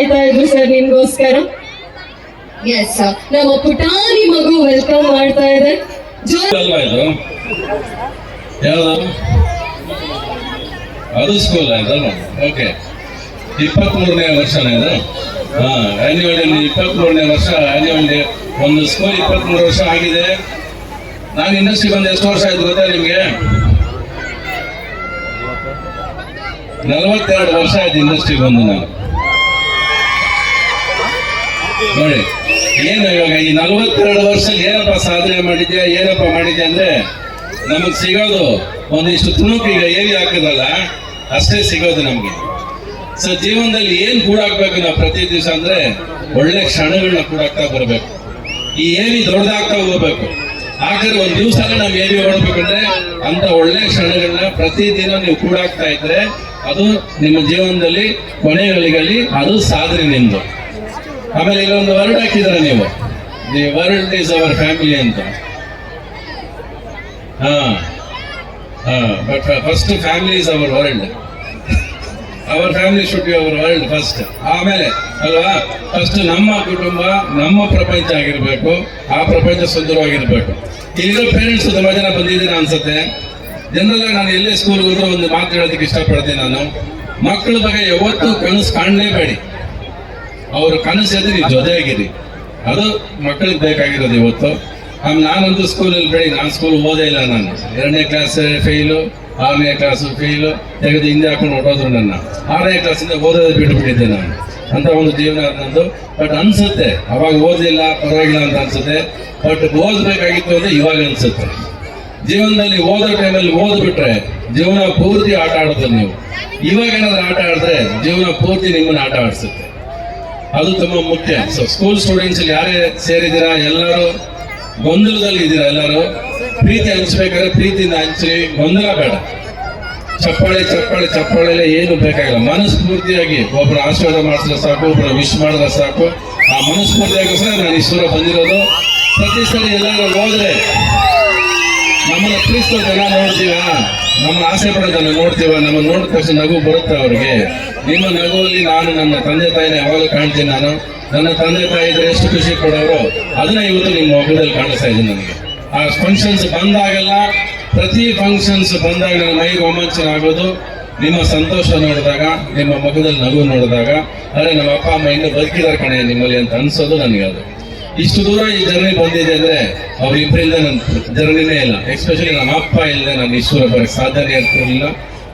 ಕಾಯ್ತಾ ಇದ್ರು ಸರ್ ನಿಮ್ಗೋಸ್ಕರ? ಎಸ್ ನಮ್ಮ ಪುಟಾಣಿ ಮಗು ವೆಲ್ಕಮ್ ಮಾಡ್ತಾ ಇದೆ. ಅದು ಸ್ಕೂಲ್ ಇದಲ್ಲ ಓಕೆ ಇಪ್ಪತ್ಮೂರನೇ ವರ್ಷನೇ ಇದು? ಹಾ ಆನ್ಯುವಲ್ ಡೇ ಇಪ್ಪತ್ಮೂರನೇ ವರ್ಷ ಆನ್ಯುವಲ್ ಡೇ ಒಂದು ಸ್ಕೂಲ್ ಇಪ್ಪತ್ಮೂರು ವರ್ಷ ಆಗಿದೆ. ನಾನು ಇಂಡಸ್ಟ್ರಿ ಬಂದು ಎಷ್ಟು ವರ್ಷ ಆಯ್ತು ಗೊತ್ತಾ ನಿಮಗೆ? ನಲವತ್ತೆರಡು ವರ್ಷ ಆಯ್ತು ಇಂಡಸ್ಟ್ರಿ ಬಂದು ನಾನು. ನೋಡಿ, ಏನು ಇವಾಗ ಈ ನಲವತ್ತೆರಡು ವರ್ಷ ಏನಪ್ಪ ಸಾಧನೆ ಮಾಡಿದ್ಯಾ, ಏನಪ್ಪ ಮಾಡಿದ್ಯಾ ಅಂದ್ರೆ ನಮಗ್ ಸಿಗೋದು ಒಂದಿಷ್ಟು ತುಣುಕು ಈಗ ಏರಿ ಹಾಕದಲ್ಲ, ಅಷ್ಟೇ ಸಿಗೋದು ನಮ್ಗೆ. ಸೊ ಜೀವನದಲ್ಲಿ ಏನ್ ಕೂಡಾಕ್ಬೇಕು ನಾವು ಪ್ರತಿ ದಿವಸ ಅಂದ್ರೆ ಒಳ್ಳೆ ಕ್ಷಣಗಳನ್ನ ಕೂಡಾಕ್ತಾ ಬರ್ಬೇಕು. ಈ ಏರಿ ದೊಡ್ಡದಾಗ್ತಾ ಹೋಗ್ಬೇಕು. ಆಕರೆ ಒಂದ್ ದಿವಸ ನಾವು ಏರಿ ಹೊಡ್ಬೇಕಂದ್ರೆ ಅಂತ ಒಳ್ಳೆ ಕ್ಷಣಗಳನ್ನ ಪ್ರತಿದಿನ ನೀವು ಕೂಡಾಕ್ತಾ ಇದ್ರೆ ಅದು ನಿಮ್ಮ ಜೀವನದಲ್ಲಿ ಕೊನೆಗಳಿಗಲ್ಲಿ ಅದು ಸಾಧನೆ ನಿಮ್ದು. ಆಮೇಲೆ ಇಲ್ಲೊಂದು ವರ್ಡ್ ಹಾಕಿದ್ರೆ ನೀವು. The world is our family ಅಂತ. ಹಾ ಹಾ but first family is our world our family should be our world first ಆಮೇಲೆ, ಅಲ್ವಾ? ಫಸ್ಟ್ ನಮ್ಮ ಕುಟುಂಬ, ನಮ್ಮ ಪ್ರಪಂಚ ಆಗಿರ್ಬೇಕು, ಆ ಪ್ರಪಂಚ ಸುಂದರವಾಗಿರ್ಬೇಕು. ಇಲ್ಲಿರೋ ಪೇರೆಂಟ್ಸ್ ತುಂಬಾ ಜನ ಬಂದಿದ್ದೀರಾ ಅನ್ಸುತ್ತೆ? ಜನರಲ್ಲ ನಾನು ಎಲ್ಲೇ ಸ್ಕೂಲ್ಗೆ ಹೋದ್ರೆ ಒಂದು ಮಾತು ಹೇಳೋದಕ್ಕೆ ಇಷ್ಟಪಡ್ತೀನಿ ನಾನು. ಮಕ್ಕಳ ಬಗ್ಗೆ ಯಾವತ್ತೂ ಕನಸು ಕಾಣಲೇಬೇಡಿ. ಅವ್ರ ಕನಸಲ್ಲಿ ನೀವು ಜೊತೆಯಾಗಿರಿ. ಅದು ಮಕ್ಕಳಿಗೆ ಬೇಕಾಗಿರೋದು ಇವತ್ತು. ಆಮೇಲೆ ನಾನಂತೂ ಸ್ಕೂಲಲ್ಲಿ ಬೆಳಿ ನಾನು ಸ್ಕೂಲ್ ಓದೇ ಇಲ್ಲ ನಾನು. ಎರಡನೇ ಕ್ಲಾಸ್ ಫೇಲು ಆರನೇ ಕ್ಲಾಸ್ ಫೇಲು ತೆಗೆದು ಹಿಂದೆ ಹಾಕೊಂಡು ಹೊಟ್ಟೋದ್ರು ನನ್ನ. ಆರನೇ ಕ್ಲಾಸಿಂದ ಓದೋದು ಬಿಟ್ಟುಬಿಟ್ಟಿದ್ದೆ ನಾನು. ಅಂತ ಒಂದು ಜೀವನ ನಂದು. ಬಟ್ ಅನ್ಸುತ್ತೆ, ಅವಾಗ ಓದಲಿಲ್ಲ, ಪರವಾಗಿಲ್ಲ ಅಂತ ಅನ್ಸುತ್ತೆ. ಬಟ್ ಓದಬೇಕಾಗಿತ್ತು ಅಂದರೆ ಇವಾಗ ಅನ್ಸುತ್ತೆ. ಜೀವನದಲ್ಲಿ ಓದೋ ಟೈಮಲ್ಲಿ ಓದ್ಬಿಟ್ರೆ ಜೀವನ ಪೂರ್ತಿ ಆಟ ಆಡೋದು ನೀವು. ಇವಾಗ ಏನಾದ್ರು ಆಟ ಆಡಿದ್ರೆ ಜೀವನ ಪೂರ್ತಿ ನಿಮ್ಮನ್ನು ಆಟ ಆಡಿಸುತ್ತೆ. ಅದು ತುಂಬ ಮುಖ್ಯ. ಸೊ ಸ್ಕೂಲ್ ಸ್ಟೂಡೆಂಟ್ಸ್ ಯಾರೇ ಸೇರಿದ್ದೀರಾ, ಎಲ್ಲರೂ ಗೊಂದಲದಲ್ಲಿ ಇದ್ದೀರಾ ಎಲ್ಲರೂ? ಪ್ರೀತಿ ಹಂಚ್ಬೇಕಾದ್ರೆ ಪ್ರೀತಿಯಿಂದ ಹಂಚಿ ಗೊಂದಲ ಬೇಡ. ಚಪ್ಪಾಳೆ ಚಪ್ಪಾಳೆ ಚಪ್ಪಾಳೆ ಏನು ಬೇಕಾಗಿಲ್ಲ. ಮನಸ್ಫೂರ್ತಿಯಾಗಿ ಒಬ್ಬರ ಆಶೀರ್ವಾದ ಮಾಡಿಸಿದ್ರೆ ಸಾಕು ಒಬ್ಬರ ವಿಶ್ ಮಾಡಿದ್ರೆ ಸಾಕು. ಆ ಮನಸ್ಫೂರ್ತಿಯಾಗೋಸ್ಕರ ನಾನು ಈಶ್ವರ ಬಂದಿರೋದು. ಪ್ರತಿ ಸರಿ ಎಲ್ಲರೂ ಹೋದ್ರೆ ನಮ್ಮನ್ನ ಜನ ನೋಡ್ತೀವ ನಮ್ಮನ್ನ ಆಸೆ ಪಡೋದನ್ನ ನೋಡ್ತೀವ? ನಮ್ಮ ನೋಡಿದ ತಕ್ಷಣ ನಗು ಬರುತ್ತೆ ಅವ್ರಿಗೆ? ನಿಮ್ಮ ನಗುವಲ್ಲಿ ನಾನು ನನ್ನ ತಂದೆ ತಾಯಿನ ಯಾವಾಗಲೂ ಕಾಣ್ತೀನಿ ನಾನು. ನನ್ನ ತಂದೆ ತಾಯಿ ಇದ್ರೆ ಎಷ್ಟು ಖುಷಿ ಕೊಡೋರು? ಅದನ್ನ ಇವತ್ತು ನಿಮ್ಮ ಮೊಬೈಲಲ್ಲಿ ಕಾಣಿಸ್ತಾ ಇದ್ದೀನಿ ನನಗೆ. ಆ ಫಂಕ್ಷನ್ಸ್ ಬಂದಾಗೆಲ್ಲ, ಪ್ರತಿ ಫಂಕ್ಷನ್ಸ್ ಬಂದಾಗ ನನ್ನ ಮೈ ರೋಮಾಂಚನ ಆಗೋದು. ನಿಮ್ಮ ಸಂತೋಷ ನೋಡಿದಾಗ, ನಿಮ್ಮ ಮಗದಲ್ಲಿ ನಗು ನೋಡಿದಾಗ, ಅರೆ ನಮ್ಮ ಅಪ್ಪ, ಅಮ್ಮ ಇನ್ನೂ ಬದುಕಿದಾರೆ ಕಣೆ ನಿಮ್ಮಲ್ಲಿ ಅಂತ ಅನ್ಸೋದು ನನಗೆ ಅದು. ಇಷ್ಟು ದೂರ ಈ ಜರ್ನಿ ಬಂದಿದೆ ಅಂದ್ರೆ ಅವ್ರಿಬ್ಬರಿಂದ ನನ್ನ ಜರ್ನಿನೇ ಇಲ್ಲ. ಎಸ್ಪೆಷಲಿ ನಮ್ಮ ಅಪ್ಪ ಇಲ್ಲದೆ ನಾನು ಈಶ್ವರ ಬರಕ್ಕೆ ಸಾಧನೆ ಆಗ್ತಿರಲಿಲ್ಲ.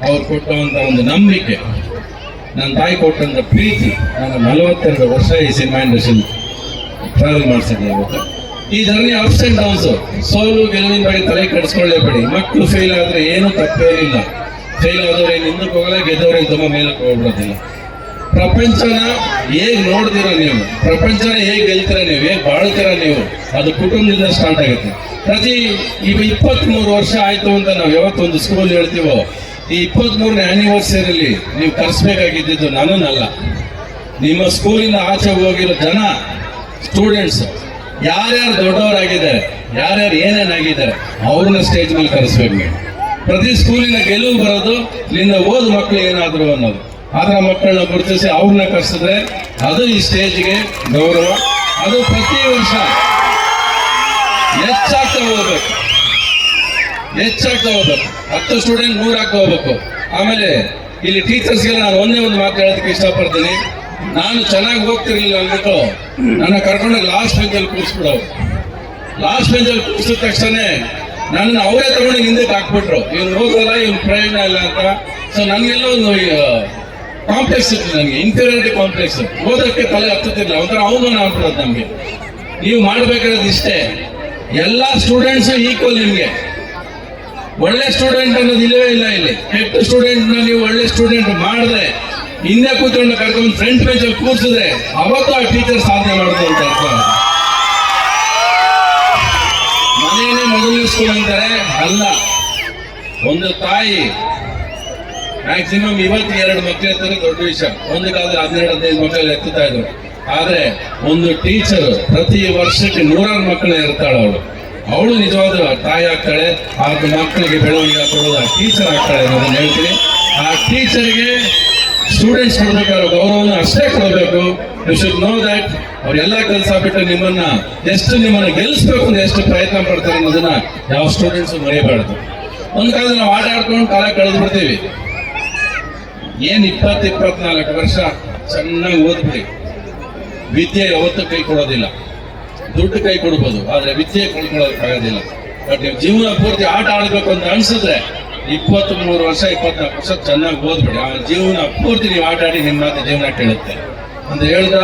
ಅವ್ರು ಕೊಟ್ಟಂತ ಒಂದು ನಂಬಿಕೆ. ನನ್ನ ತಾಯಿ ಕೊಟ್ಟಂತ ಪ್ರೀತಿ ನಾನು ನಲವತ್ತೆರಡು ವರ್ಷ ಈ ಸಿನಿಮಾ ಇಂಡಸ್ಟ್ರಿ ಟ್ರಾವೆಲ್ ಮಾಡ್ಸಿದ್ದೆ ಇವತ್ತು. ಈ ಜರ್ನಿ ಅಪ್ಸ್ ಅಂಡ್ ಡೌನ್ಸ್ ಸೋಲು, ಗೆಲುವಿನ ಬಗ್ಗೆ ತಲೆ ಕೆಡಿಸ್ಕೊಳ್ಳೇಬೇಡಿ. ಮಕ್ಕಳು ಫೇಲ್ ಆದ್ರೆ ಏನು ತಪ್ಪೇನಿಲ್ಲ. ಫೇಲ್ ಆದವ್ರು ಏನು ಹಿಂದಕ್ಕೆ ಹೋಗಲ್ಲ ಗೆದ್ದವ್ರೇನು ತುಂಬ ಮೇಲಕ್ಕೆ ಹೋಗ್ಬಿಡೋದಿಲ್ಲ. ಪ್ರಪಂಚನ ಹೇಗ್ ನೋಡ್ತೀರ ನೀವು? ಪ್ರಪಂಚನ ಹೇಗ್ ಗೆಲ್ತೀರ ನೀವು? ಹೇಗ್ ಬಾಳ್ತೀರ ನೀವು? ಅದು ಕುಟುಂಬದಿಂದ ಸ್ಟಾರ್ಟ್ ಆಗುತ್ತೆ. ಪ್ರತಿ ಈಗ ಇಪ್ಪತ್ಮೂರು ವರ್ಷ ಆಯ್ತು ಅಂತ ನಾವು ಯಾವತ್ತೊಂದು ಸ್ಕೂಲ್ ಹೇಳ್ತೀವೋ, ಈ ಇಪ್ಪತ್ಮೂರನೇ ಆನಿವರ್ಸರಿಲಿ ನೀವು ಕರೆಸ್ಬೇಕಾಗಿದ್ದು ನನ್ನನ್ನಲ್ಲ. ನಿಮ್ಮ ಸ್ಕೂಲಿಂದ ಆಚೆ ಹೋಗಿರೋ ಜನ ಸ್ಟೂಡೆಂಟ್ಸ್ ಯಾರ್ಯಾರು ದೊಡ್ಡವರಾಗಿದ್ದಾರೆ, ಯಾರ್ಯಾರು ಏನೇನಾಗಿದ್ದಾರೆ ಅವ್ರನ್ನ ಸ್ಟೇಜ್ ಮೇಲೆ ಕರೆಸ್ಬೇಕು ಪ್ರತಿ ಸ್ಕೂಲಿನ ಗೆಲುವು ಬರೋದು, ನಿನ್ನ ಓದು ಮಕ್ಕಳು ಏನಾದ್ರು ಅನ್ನೋದು. ಆದ್ರೆ ಮಕ್ಕಳನ್ನ ಗುರುತಿಸಿ ಅವ್ರನ್ನ ಕರೆಸಿದ್ರೆ ಅದು ಈ ಸ್ಟೇಜ್ಗೆ ಗೌರವ. ಅದು ಪ್ರತಿ ವರ್ಷ ಹೆಚ್ಚಾಗ್ತಾ ಹೋಗ್ಬೇಕು. ಹೆಚ್ಚಾಗ್ತಾ ಹೋಗ್ಬೇಕು. ಹತ್ತು ಸ್ಟೂಡೆಂಟ್ ನೂರಾಗ್ತಾ ಹೋಗ್ಬೇಕು. ಆಮೇಲೆ ಇಲ್ಲಿ ಟೀಚರ್ಸ್ಗೆಲ್ಲ ನಾನು ಒಂದೇ ಒಂದು ಮಾತು ಹೇಳೋದಕ್ಕೆ ಇಷ್ಟಪಡ್ತೀನಿ. ನಾನು ಚೆನ್ನಾಗಿ ಹೋಗ್ತಿರ್ಲಿಲ್ಲ ಅಂದ್ಬಿಟ್ಟು ನನ್ನ ಕರ್ಕೊಂಡೋಗಿ ಲಾಸ್ಟ್ ಬೆಂಚಲ್ಲಿ ಕೂರಿಸ್ಬಿಡೋರು. ಲಾಸ್ಟ್ ಬೆಂಚಲ್ಲಿ ಕೂರಿಸಿದ ತಕ್ಷಣ ನನ್ನ ಅವರೇ ತಗೊಂಡು ಹಿಂದಕ್ಕೆ ಹಾಕ್ಬಿಟ್ರು. ಇವ್ನು ಹೋಗಲ್ಲ, ಇವ್ನು ಪ್ರಯೋಜನ ಇಲ್ಲ ಅಂತ. ಸೊ ನನಗೆಲ್ಲ ಒಂದು ಕಾಂಪ್ಲೆಕ್ಸ್ ಇತ್ತು ನನಗೆ ಇನ್ಫೀರಿಯಾರಿಟಿ ಕಾಂಪ್ಲೆಕ್ಸ್ ಓದಕ್ಕೆ ತಲೆ ಹತ್ತುತ್ತಿಲ್ಲ ಒಂಥರ ಅವಮಾನ ಆಗ್ತದೆ ನಮಗೆ. ನೀವು ಮಾಡಬೇಕಾದ್ರೆ ಇಷ್ಟೇ. ಎಲ್ಲ ಸ್ಟೂಡೆಂಟ್ಸ್ ಈಕ್ವಲ್ ನಿಮಗೆ. ಒಳ್ಳೆ ಸ್ಟೂಡೆಂಟ್ ಅನ್ನೋದು ಇಲ್ಲವೇ ಇಲ್ಲ ಇಲ್ಲಿ. ಕೆಟ್ಟ ಸ್ಟೂಡೆಂಟ್ ನೀವು ಒಳ್ಳೆ ಸ್ಟೂಡೆಂಟ್ ಮಾಡಿದ್ರೆ, ಹಿಂದೆ ಕೂತ್ಕೊಂಡು ಕರ್ಕೊಂಡು ಫ್ರಂಟ್ ಬೆಂಚಲ್ಲಿ ಕೂರ್ಸಿದ್ರೆ, ಅವತ್ತು ಆ ಟೀಚರ್ ಸಾಧನೆ ಮಾಡೋದು ಅಂತ ಅರ್ಥ ಮೊದಲು ಅಂತಾರೆ, ಅಲ್ಲ. ಒಂದು ತಾಯಿ ಮ್ಯಾಕ್ಸಿಮಮ್ ಇವತ್ತು ಎರಡು ಮಕ್ಕಳು ಇರ್ತಾರೆ, ದೊಡ್ಡ ವಿಷಯ. ಒಂದು ಕಾಲದಲ್ಲಿ ಹನ್ನೆರಡು, ಹದಿನೈದು ಮಕ್ಕಳು ಎತ್ತುತ್ತಾ ಇದ್ರು. ಆದ್ರೆ ಒಂದು ಟೀಚರ್ ಪ್ರತಿ ವರ್ಷಕ್ಕೆ ನೂರಾರು ಮಕ್ಕಳು ಇರ್ತಾಳೆ ಅವಳು. ಅವಳು ನಿಜವಾದ ತಾಯಿ ಆಗ್ತಾಳೆ ಆ ಮಕ್ಕಳಿಗೆ ಬೆಳವಣಿಗೆ ಕೊಡೋದು ಆ ಟೀಚರ್ ಆಗ್ತಾಳೆ ಅನ್ನೋದನ್ನ ಹೇಳ್ತೀನಿ. ಆ ಟೀಚರ್ಗೆ ಸ್ಟೂಡೆಂಟ್ಸ್ ಕೊಡ್ಬೇಕಾದ್ರೆ ಗೌರವನ ಅಷ್ಟೇ ಕೊಡಬೇಕು. ಯು ಶುಡ್ ನೋ ದಟ್ ಅವರೆಲ್ಲ ಕೆಲಸ ಬಿಟ್ಟು ನಿಮ್ಮನ್ನ ಎಷ್ಟು ನಿಮ್ಮನ್ನ ಗೆಲ್ಲಿಸ್ಬೇಕು ಅಂತ ಎಷ್ಟು ಪ್ರಯತ್ನ ಪಡ್ತಾರೆ ಅನ್ನೋದನ್ನ ಯಾವ ಸ್ಟೂಡೆಂಟ್ಸ್ ಮರೆಯಬಾರ್ದು ಒಂದು ಕಾಲದಲ್ಲಿ ನಾವು ಆಟ ಆಡ್ಕೊಂಡು ಕಾಲ ಕಳೆದು ಬಿಡ್ತೀವಿ. ಏನ್ ಇಪ್ಪತ್ತು ಇಪ್ಪತ್ನಾಲ್ಕು ವರ್ಷ ಚೆನ್ನಾಗಿ ಓದ್ಬಿಡಿ. ವಿದ್ಯೆ ಯಾವತ್ತು ಕೈ ಕೊಡೋದಿಲ್ಲ. ದುಡ್ಡು ಕೈ ಕೊಡ್ಬೋದು, ಆದರೆ ವಿದ್ಯೆ ಕೊಂಡ್ಕೊಳ್ಳೋದಕ್ಕಾಗೋದಿಲ್ಲ ಬಟ್ ನೀವು ಜೀವನ ಪೂರ್ತಿ ಆಟ ಆಡಬೇಕು ಅಂತ ಅನಿಸಿದ್ರೆ ಇಪ್ಪತ್ತ್ ಮೂರು ವರ್ಷ, ಇಪ್ಪತ್ನಾಲ್ಕು ವರ್ಷ ಚೆನ್ನಾಗಿ ಓದ್ಬಿಡಿ. ಆ ಜೀವನ ಪೂರ್ತಿ ನೀವು ಆಟ ಆಡಿ ನಿಮ್ಮ ಮಾತು ಜೀವನ ಕೇಳುತ್ತೆ. ಅಂತ ಹೇಳ್ದ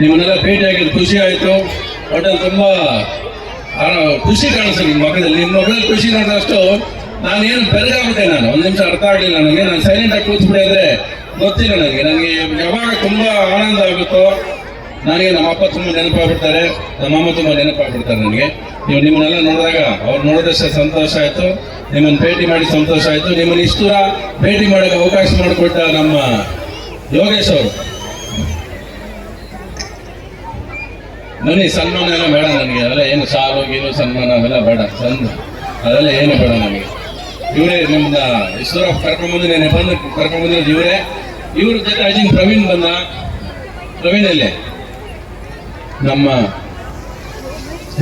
ನಿಮ್ಮನ್ನೆಲ್ಲ ಭೇಟಿ ಆಗಿದ್ದು ಖುಷಿ ಆಯಿತು. ಒಟ್ಟಲ್ಲಿ ತುಂಬ ಖುಷಿ ಕಾಣಿಸ್ತು ನಿಮ್ಮ ಮಗದಲ್ಲಿ ನಿಮ್ಮ ಮಗದಲ್ಲಿ ಖುಷಿ ನೋಡಿದಷ್ಟು ನಾನೇನು ಬೆರಗಾಗ್ಬಿಟ್ಟೆ ನಾನು. ಒಂದು ನಿಮಿಷ ಅರ್ಥ ಆಗಲಿಲ್ಲ ನನಗೆ. ನಾನು ಸೈಲೆಂಟ್ ಆಗಿ ಅಂದ್ರೆ ಗೊತ್ತಿಲ್ಲ ನನಗೆ. ನನಗೆ ಯಾವಾಗ ತುಂಬಾ ಆನಂದ ಆಗುತ್ತೋ ನನಗೆ ನಮ್ಮ ಅಪ್ಪ ತುಂಬ ನೆನಪಾಗ್ಬಿಡ್ತಾರೆ. ನಮ್ಮ ಅಮ್ಮ ತುಂಬ ನೆನಪಾಗ್ಬಿಡ್ತಾರೆ ನನಗೆ. ನೀವು ನಿಮ್ಮನ್ನೆಲ್ಲ ನೋಡಿದಾಗ ಅವ್ರು ನೋಡಿದಷ್ಟೇ ಸಂತೋಷ ಆಯ್ತು. ನಿಮ್ಮನ್ನು ಭೇಟಿ ಮಾಡಿ ಸಂತೋಷ ಆಯ್ತು. ನಿಮ್ಮನ್ನು ಇಷ್ಟು ದೂರ ಭೇಟಿ ಮಾಡಕ್ಕೆ ಅವಕಾಶ ಮಾಡಿಕೊಟ್ಟ ನಮ್ಮ ಯೋಗೇಶ್ ಅವರು. ನನಗೆ ಸನ್ಮಾನ ಎಲ್ಲ ಬೇಡ ನನಗೆ. ಅದೆಲ್ಲ ಏನು ಸಾಲು ಗೀಲು ಸನ್ಮಾನ ಅವೆಲ್ಲ ಬೇಡ. ಸನ್ ಅದೆಲ್ಲ ಏನು ಬೇಡ ನನಗೆ. ಇವರೇ ಹೆಸರು ಇಷ್ಟು ಕರ್ಕೊಂಡ್ ಕರ್ಕೊಂಡ್ಬಂದು ನೆನೆ ಕರ್ಕೊಂಡ್ ಕರ್ಕೊಂಡ್ಬಂದಿರೋದು ಇವರೇ. ಇವ್ರ ಜೊತೆ ಐ ಥಿಂಕ್ ಪ್ರವೀಣ್ ಬಂದ. ಪ್ರವೀಣ್ ಎಲ್ಲಿ? ನಮ್ಮ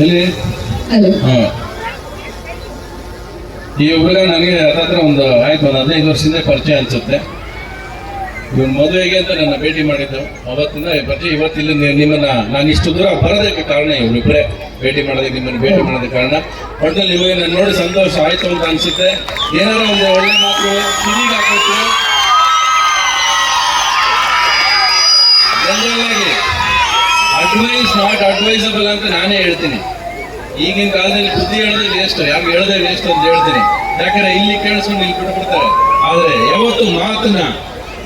ಎಲ್ಲಿ? ಹಾ. ಈ ಹುಡುಗ ನನಗೆ ಹತ್ರ ಒಂದು ಆಯ್ತು ಒಂದು ಹದಿನೈದು ವರ್ಷದಿಂದ ಪರಿಚಯ ಅನ್ಸುತ್ತೆ. ಇವನ್ ಮದುವೆಗೆ ಅಂತ ನನ್ನ ಭೇಟಿ ಮಾಡಿದ್ದು. ಅವತ್ತಿಂದ ಪರಿಚಯ ಇವತ್ತಿಲ್ಲ ನಿಮ್ಮನ್ನ ನಾನು ಇಷ್ಟು ದೂರ ಬರೋದಕ್ಕೆ ಕಾರಣ ಇವರಿಬ್ಬರೇ ಭೇಟಿ ಮಾಡೋದಕ್ಕೆ ನಿಮ್ಮನ್ನು ಭೇಟಿ ಮಾಡೋದ ಕಾರಣ ಒಟ್ಟಿನಲ್ಲಿ ನಿಮಗೆ ನಾನು ನೋಡಿ ಸಂತೋಷ, ಆಯ್ತು ಅಂತ ಅನಿಸುತ್ತೆ. ಏನಾರ ಒಂದು ಒಳ್ಳೆ ಮಾತು ಕಿವಿಗೆ ಹಾಕಬೇಕು ಅಡ್ವೈಸ್ ನಾಟ್ ಅಡ್ವೈಸಬಲ್ ಅಂತ ನಾನೇ ಹೇಳ್ತೀನಿ. ಈಗಿನ ಕಾಲದಲ್ಲಿ ಬುದ್ಧಿ ಹೇಳದೆ ವೇಸ್ಟ್ ಯಾಕೆ ಹೇಳದೆ ವೇಸ್ಟ್ ಅಂತ ಹೇಳ್ತೀನಿ. ಯಾಕಂದ್ರೆ ಇಲ್ಲಿ ಕೇಳಿಸ್ಕೊಂಡು ಇಲ್ಲಿ ಬಿಟ್ಬಿಡ್ತಾರೆ. ಆದ್ರೆ ಯಾವತ್ತು ಮಾತನ್ನ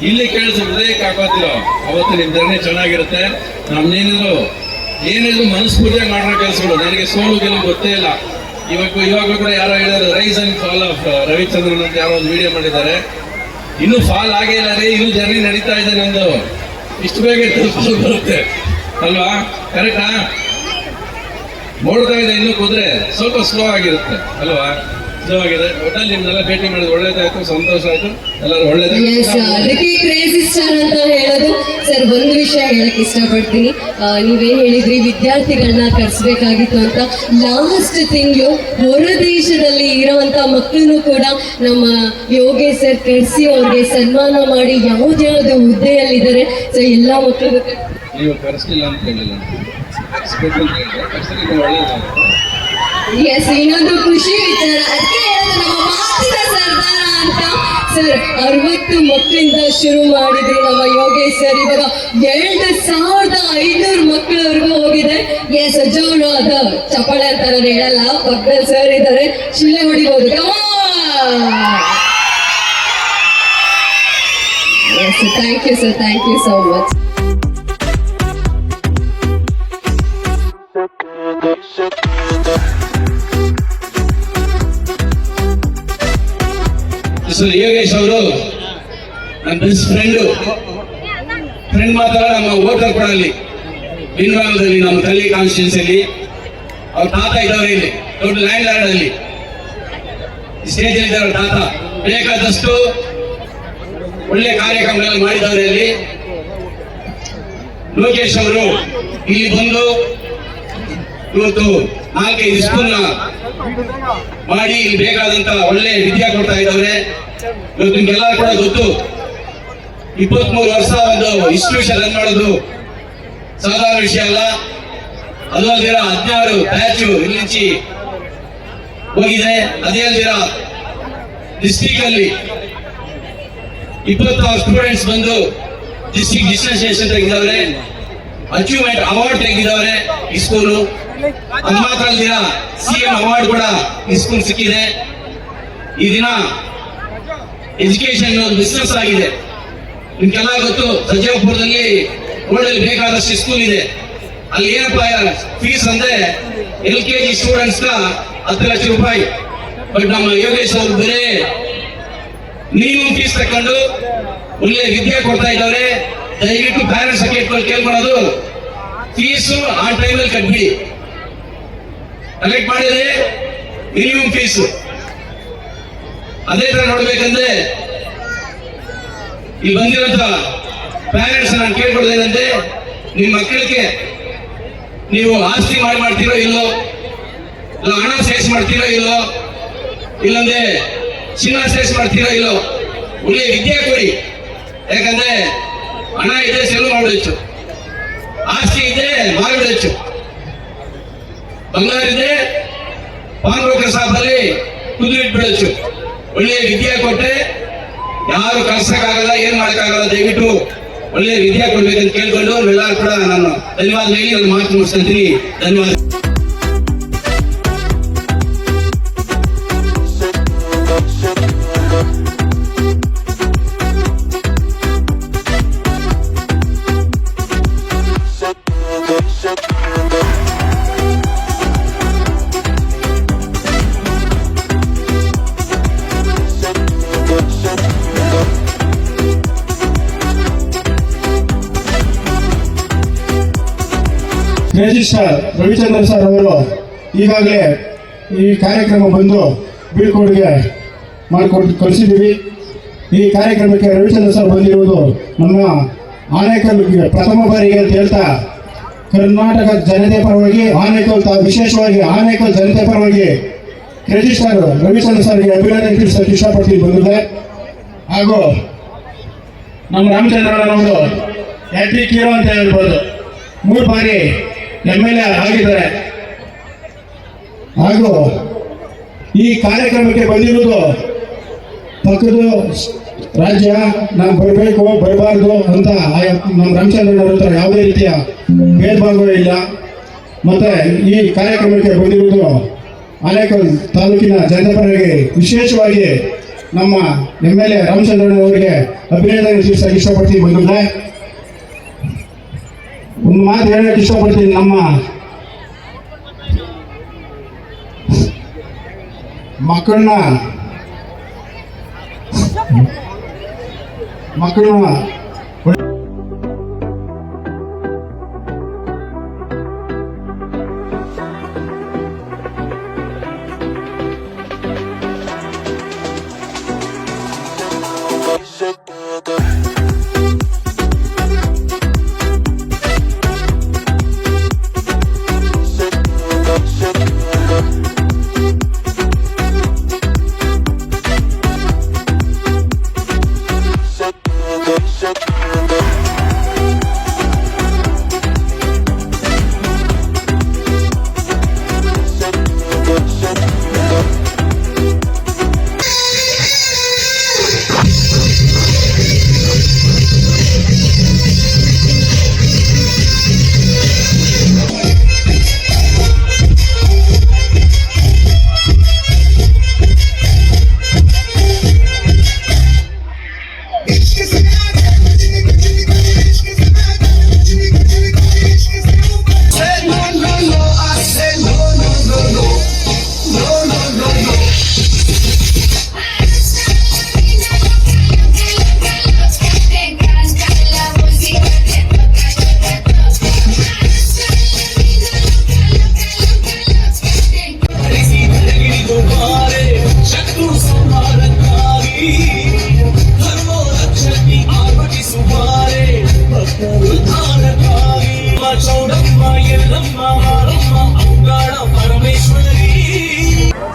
ಇಲ್ಲಿ ಕೇಳಿಸಿ ಹೃದಯಕ್ಕೆ ಹಾಕೋತಿರೋ, ಅವತ್ತು ನಿಮ್ಮ ಜರ್ನಿ ಚೆನ್ನಾಗಿರುತ್ತೆ. ನಮ್ನೇನಿದ್ರು ಏನಿದ್ರು ಮನಸ್ಫೂರ್ತಿಯಾಗಿ ಮಾಡೋ ಕೆಲಸಗಳು. ನನಗೆ ಸೋಲು ಗೆಲುವು ಗೊತ್ತೇ ಇಲ್ಲ. ಇವಾಗ ಇವಾಗ ಕೂಡ ಯಾರೋ ಹೇಳಿದ್ರು rise and fall of Ravichandran ಅಂತ ಯಾರೋ ಒಂದು ವಿಡಿಯೋ ಮಾಡಿದ್ದಾರೆ. ಇನ್ನೂ ಫಾಲ್ ಆಗೇ ಇಲ್ಲ ರೀ, ಇನ್ನೂ ಜರ್ನಿ ನಡೀತಾ ಇದೆ ನಂದು. ಇಷ್ಟು ಬೇಗ ಫಾಲ್ ಬರುತ್ತೆ. ಅಲ್ವಾ? ಕರೆಕ್ಟಾ ನೋಡ್ತಾ ಇದೆ ಇನ್ನೂ ಕುದುರೆ, ಸ್ವಲ್ಪ ಸ್ಲೋ ಆಗಿರುತ್ತೆ. ಅಲ್ವಾ? ಆಗಿದೆ ಒಟ್ಟಲ್ಲಿ ನಿಮ್ನೆಲ್ಲ ಭೇಟಿ ಮಾಡಿದ ಒಳ್ಳೇದಾಯ್ತು ಸಂತೋಷ ಆಯ್ತು. ಎಲ್ಲರೂ ಒಳ್ಳೇದಾಯ್ತು ಕ್ರೇಜಿ ಸ್ಟಾರ್ ಅಂತ ಹೇಳೋದು. ಸರ್ ಒಂದು ವಿಷಯ ಹೇಳಕ್ ಇಷ್ಟಪಡ್ತೀನಿ. ನೀವೇನ್ ಹೇಳಿದ್ರಿ ವಿದ್ಯಾರ್ಥಿಗಳನ್ನ ಕರ್ಸ್ಬೇಕಾಗಿತ್ತು ಅಂತ. ಲಾಸ್ಟ್ ತಿಂಗಳು ಹೊರ ದೇಶದಲ್ಲಿ ಇರುವಂತ ಮಕ್ಕಳನ್ನು ಕೂಡ ನಮ್ಮ ಯೋಗಿ ಸರ್ ಕರೆಸಿ ಅವ್ರಿಗೆ ಸನ್ಮಾನ ಮಾಡಿ ಯಾವ್ದ್ಯಾವ್ದು ಹುದ್ದೆಯಲ್ಲಿದ್ದಾರೆ ಸೊ ಎಲ್ಲಾ ಮಕ್ಕಳು ನೀವು ಕರೆಸ್ಲಿಲ್ಲ ಅಂತ ಹೇಳಿಲ್ಲ. ಕರೆಸ್ಬೇಕು ಎಸ್ ಇನ್ನೊಂದು ಖುಷಿ ವಿಚಾರ. ಅದಕ್ಕೆ ನಮ್ಮ ಮಾತಿನ ಸರ್ದಾರ ಅಂತ. ಸರ್ ಅರವತ್ತು ಮಕ್ಕಳಿಂದ ಶುರು ಮಾಡಿದ್ರು ನಮ್ಮ ಯೋಗೇಶ್ ಸರ್. ಇವಾಗ ಎರಡು ಸಾವಿರದ ಐನೂರು ಮಕ್ಕಳವರೆಗೂ ಹೋಗಿದೆ. ಎಸ್ ಜೋರಾದ ಚಪ್ಪಾಳೆ ಅಂತ ನಾನು ಹೇಳಲ್ಲ. ಪಕ್ಕದಲ್ಲಿ ಸರ್ ಇದ್ದಾರೆ. ಶಿಲೆ ಹೊಡಿಬಹುದು thank you sir thank you so much Yogesh ಅವರು ನನ್ನ ಬೆಸ್ಟ್ ಫ್ರೆಂಡು ಫ್ರೆಂಡ್ ಮಾತ್ರ ನಮ್ಮ ಓಟರ್ ಕೂಡ ಅಲ್ಲಿ ಬಿನ್ವಾಲದಲ್ಲಿ ನಮ್ಮ ತಲ್ಲಿ ಕಾನ್ಸ್ಟಿಟ್ಯೂನ್ಸಿಯಲ್ಲಿ ಅವ್ರ ತಾತ ಇದ್ದಾರೆ ಇಲ್ಲಿ, ದೊಡ್ಡ ಲ್ಯಾಂಡ್ ಲಾರ್ಡ್ ಅಲ್ಲಿ ಸ್ಟೇಜ್ ಇದ್ದಾರೆ ತಾತ. ಬೇಕಾದಷ್ಟು ಒಳ್ಳೆ ಕಾರ್ಯಕ್ರಮಗಳನ್ನು ಮಾಡಿದವರಲ್ಲಿ ಲೋಕೇಶ್ ಅವರು, ಇಲ್ಲಿ ಬಂದು ಇವತ್ತು ಈ ಸ್ಕೂಲ್ ಮಾಡಿ ಇಲ್ಲಿ ಬೇಕಾದಂತ ಒಳ್ಳೆ ವಿದ್ಯಾ ಕೊಡ್ತಾ ಇದ್ದವ್ರೆ ಇವತ್ತು ನಿಮ್ಗೆಲ್ಲ ಕೂಡ ಗೊತ್ತು, ಇಪ್ಪತ್ಮೂರು ವರ್ಷ ಒಂದು ಇನ್ಸ್ಟಿಟ್ಯೂಷನ್ ರನ್ ಮಾಡೋದು ಸಾಧಾರಣ ವಿಷಯ ಅಲ್ಲ. ಅದು ಅಲ್ದಿರ ಹದಿನಾರು ಬ್ಯಾಚು ಇಲ್ಲಿಂಚಿ ಹೋಗಿದೆ. ಅದೇ ಅಲ್ದಿರ ಡಿಸ್ಟಿಕ್ ಅಲ್ಲಿ ಇಪ್ಪತ್ತಾರು ಸ್ಟೂಡೆಂಟ್ಸ್ ಬಂದು ಡಿಸ್ಟಿಕ್ ಡಿಸ್ಟಿನೇಷನ್ ತೆಗೆದವ್ರೆ ಅಚೀವ್ಮೆಂಟ್ ಅವಾರ್ಡ್ ತೆಗೆದವ್ರೆ ಈ ಸ್ಕೂಲು ಅದು ಮಾತ್ರ ಅಲ್ದಿರ ಸಿ ಎಂ ಅವಾರ್ಡ್ ಕೂಡ ಈ ಸ್ಕೂಲ್ ಸಿಕ್ಕಿದೆ. ಈ ದಿನ ಎಜುಕೇಶನ್ ಬಿಸ್ನೆಸ್ ಆಗಿದೆ. ನಿಮ್ಗೆಲ್ಲ ಗೊತ್ತು ಸಜೀವಪುರದಲ್ಲಿ ಓಡಲ್ಲಿ ಬೇಕಾದಷ್ಟು ಸ್ಕೂಲ್ ಇದೆ. ಅಲ್ಲಿ ಏನಪ್ಪ ಫೀಸ್ ಅಂದ್ರೆ ಎಲ್ ಕೆ ಜಿ ಸ್ಟೂಡೆಂಟ್ಸ್ ಹತ್ತು ಲಕ್ಷ ರೂಪಾಯಿ. ಬಟ್ ನಮ್ಮ ಯೋಗೇಶ್ ಅವರು ಬೇರೆ ಮಿನಿಮಮ್ ಫೀಸ್ ತಕೊಂಡು ಒಳ್ಳೆ ವಿದ್ಯೆ ಕೊಡ್ತಾ ಇದ್ದಾರೆ. ದಯವಿಟ್ಟು ಪ್ಯಾರೆಂಟ್ಸ್ ಕೇಳ್ಕೊಳ್ಳೋದು ಫೀಸು ಆ ಟೈಮಲ್ಲಿ ಕಟ್ಬಿಡಿ. ಕಲೆಕ್ಟ್ ಮಾಡಿದ್ರೆ ಮಿನಿಮಮ್ ಫೀಸು ಅದೇ ತರ ನೋಡ್ಬೇಕಂದ್ರೆ ಈ ಬಂದಿರೋಂಥ ಪ್ಯಾರೆಂಟ್ಸ್ ನಾನು ಕೇಳ್ಕೊಳ್ಳೋದೇನಂದ್ರೆ ನಿಮ್ಮ ಮಕ್ಕಳಿಗೆ ನೀವು ಆಸ್ತಿ ಮಾಡಿ ಮಾಡ್ತೀರೋ ಇಲ್ಲೋ, ಇಲ್ಲ ಹಣ ಸೇಸ್ ಮಾಡ್ತೀರೋ ಇಲ್ಲೋ, ಇಲ್ಲಂದ್ರೆ ಚಿನ್ನ ಸೇಸ್ ಮಾಡ್ತೀರೋ ಇಲ್ಲೋ, ಒಳ್ಳೆ ವಿದ್ಯೆ ಕೊಡಿ. ಯಾಕಂದ್ರೆ ಹಣ ಇದೆ ಸೆಲ್ ಮಾಡೋದು ಆಸ್ತಿ ಇದೆ ಮಾರೋದು ಬಂಗಾರ ಇದೆ ಪಾನ್ ಬ್ರೋಕರ್ ಸಾಪಲ್ಲಿ ಕುದುರೆ ಬೆಳಚು ಒಳ್ಳೆಯ ವಿದ್ಯೆ ಕೊಟ್ಟರೆ ಯಾರು ಕಳ್ಸಕ್ಕಾಗಲ್ಲ ಏನ್ ಮಾಡಕ್ಕಾಗಲ್ಲ, ದಯವಿಟ್ಟು ಒಳ್ಳೆಯ ವಿದ್ಯೆ ಕೊಡ್ಬೇಕಂತ ಕೇಳ್ಕೊಂಡು, ಎಲ್ಲರೂ ಕೂಡ ನಾನು ಧನ್ಯವಾದ ಹೇಳಿ ನನ್ನ ಮಾತು ಮುಗಿಸ್ತೀನಿ ಧನ್ಯವಾದ. ರಿಜಿಸ್ಟ್ರಾರ್ ರವಿಚಂದ್ರನ್ ಸರ್ ಅವರು ಈಗಾಗಲೇ ಈ ಕಾರ್ಯಕ್ರಮ ಬಂದು ಬೀಳ್ಕೊಡುಗೆ ಮಾಡಿಕೊಟ್ಟು ಕಳಿಸಿದ್ದೀವಿ ಈ ಕಾರ್ಯಕ್ರಮಕ್ಕೆ ರವಿಚಂದ್ರ ಸರ್ ಬಂದಿರುವುದು ನಮ್ಮ ಆನೇಕಲ್ ಪ್ರಥಮ ಬಾರಿಗೆ ಅಂತ ಹೇಳ್ತಾ, ಕರ್ನಾಟಕ ಜನತೆ ಪರವಾಗಿ ಆನೇಕಲ್ ತಾ ವಿಶೇಷವಾಗಿ ಆನೇಕಲ್ ಜನತೆ ಪರವಾಗಿ ರಿಜಿಸ್ಟ್ರಾರ್ ರವಿಚಂದ್ರ ಸರ್ಗೆ ಅಭಿನಂದನೆ ತಿಳಿಸೋಕೆ ಇಷ್ಟಪಡ್ತೀನಿ ಬಂದಿದೆ ಹಾಗೂ ನಮ್ಮ ಅವರು ಹ್ಯಾಟ್ರಿಕ್ ಹೀರೋ ಅಂತ ಹೇಳ್ಬೋದು. ಮೂರು ಬಾರಿ ಎಂ ಎಲ್ ಎ ಆಗಿದ್ದಾರೆ ಹಾಗೂ ಈ ಕಾರ್ಯಕ್ರಮಕ್ಕೆ ಬಂದಿರುವುದು ಪಕ್ಕದ ರಾಜ್ಯ, ನಾವು ಬರಬೇಕು ಬರಬಾರ್ದು ಅಂತ ನಮ್ಮ ರಾಮಚಂದ್ರ ಹತ್ರ ಯಾವುದೇ ರೀತಿಯ ಭೇದ ಇಲ್ಲ. ಮತ್ತೆ ಈ ಕಾರ್ಯಕ್ರಮಕ್ಕೆ ಬಂದಿರುವುದು ಆನೇಕಲ್ ತಾಲೂಕಿನ ಜನಪರವಾಗಿ ವಿಶೇಷವಾಗಿ ನಮ್ಮ ಎಂ ಎಲ್ ಎ ರಾಮಚಂದ್ರಣ್ಣವರಿಗೆ ಅಭಿನಂದನೆ ತಿಳಿಸಕ್ಕೆ ಇಷ್ಟಪಡ್ತೀನಿ ಬಂದಿದ್ದೆ ಒಂದು ಮಾತು ಹೇಳಕ್ಕೆ ಇಷ್ಟಪಡ್ತೀನಿ ನಮ್ಮ ಮಕ್ಕಳನ್ನ ಮಕ್ಕಳನ್ನ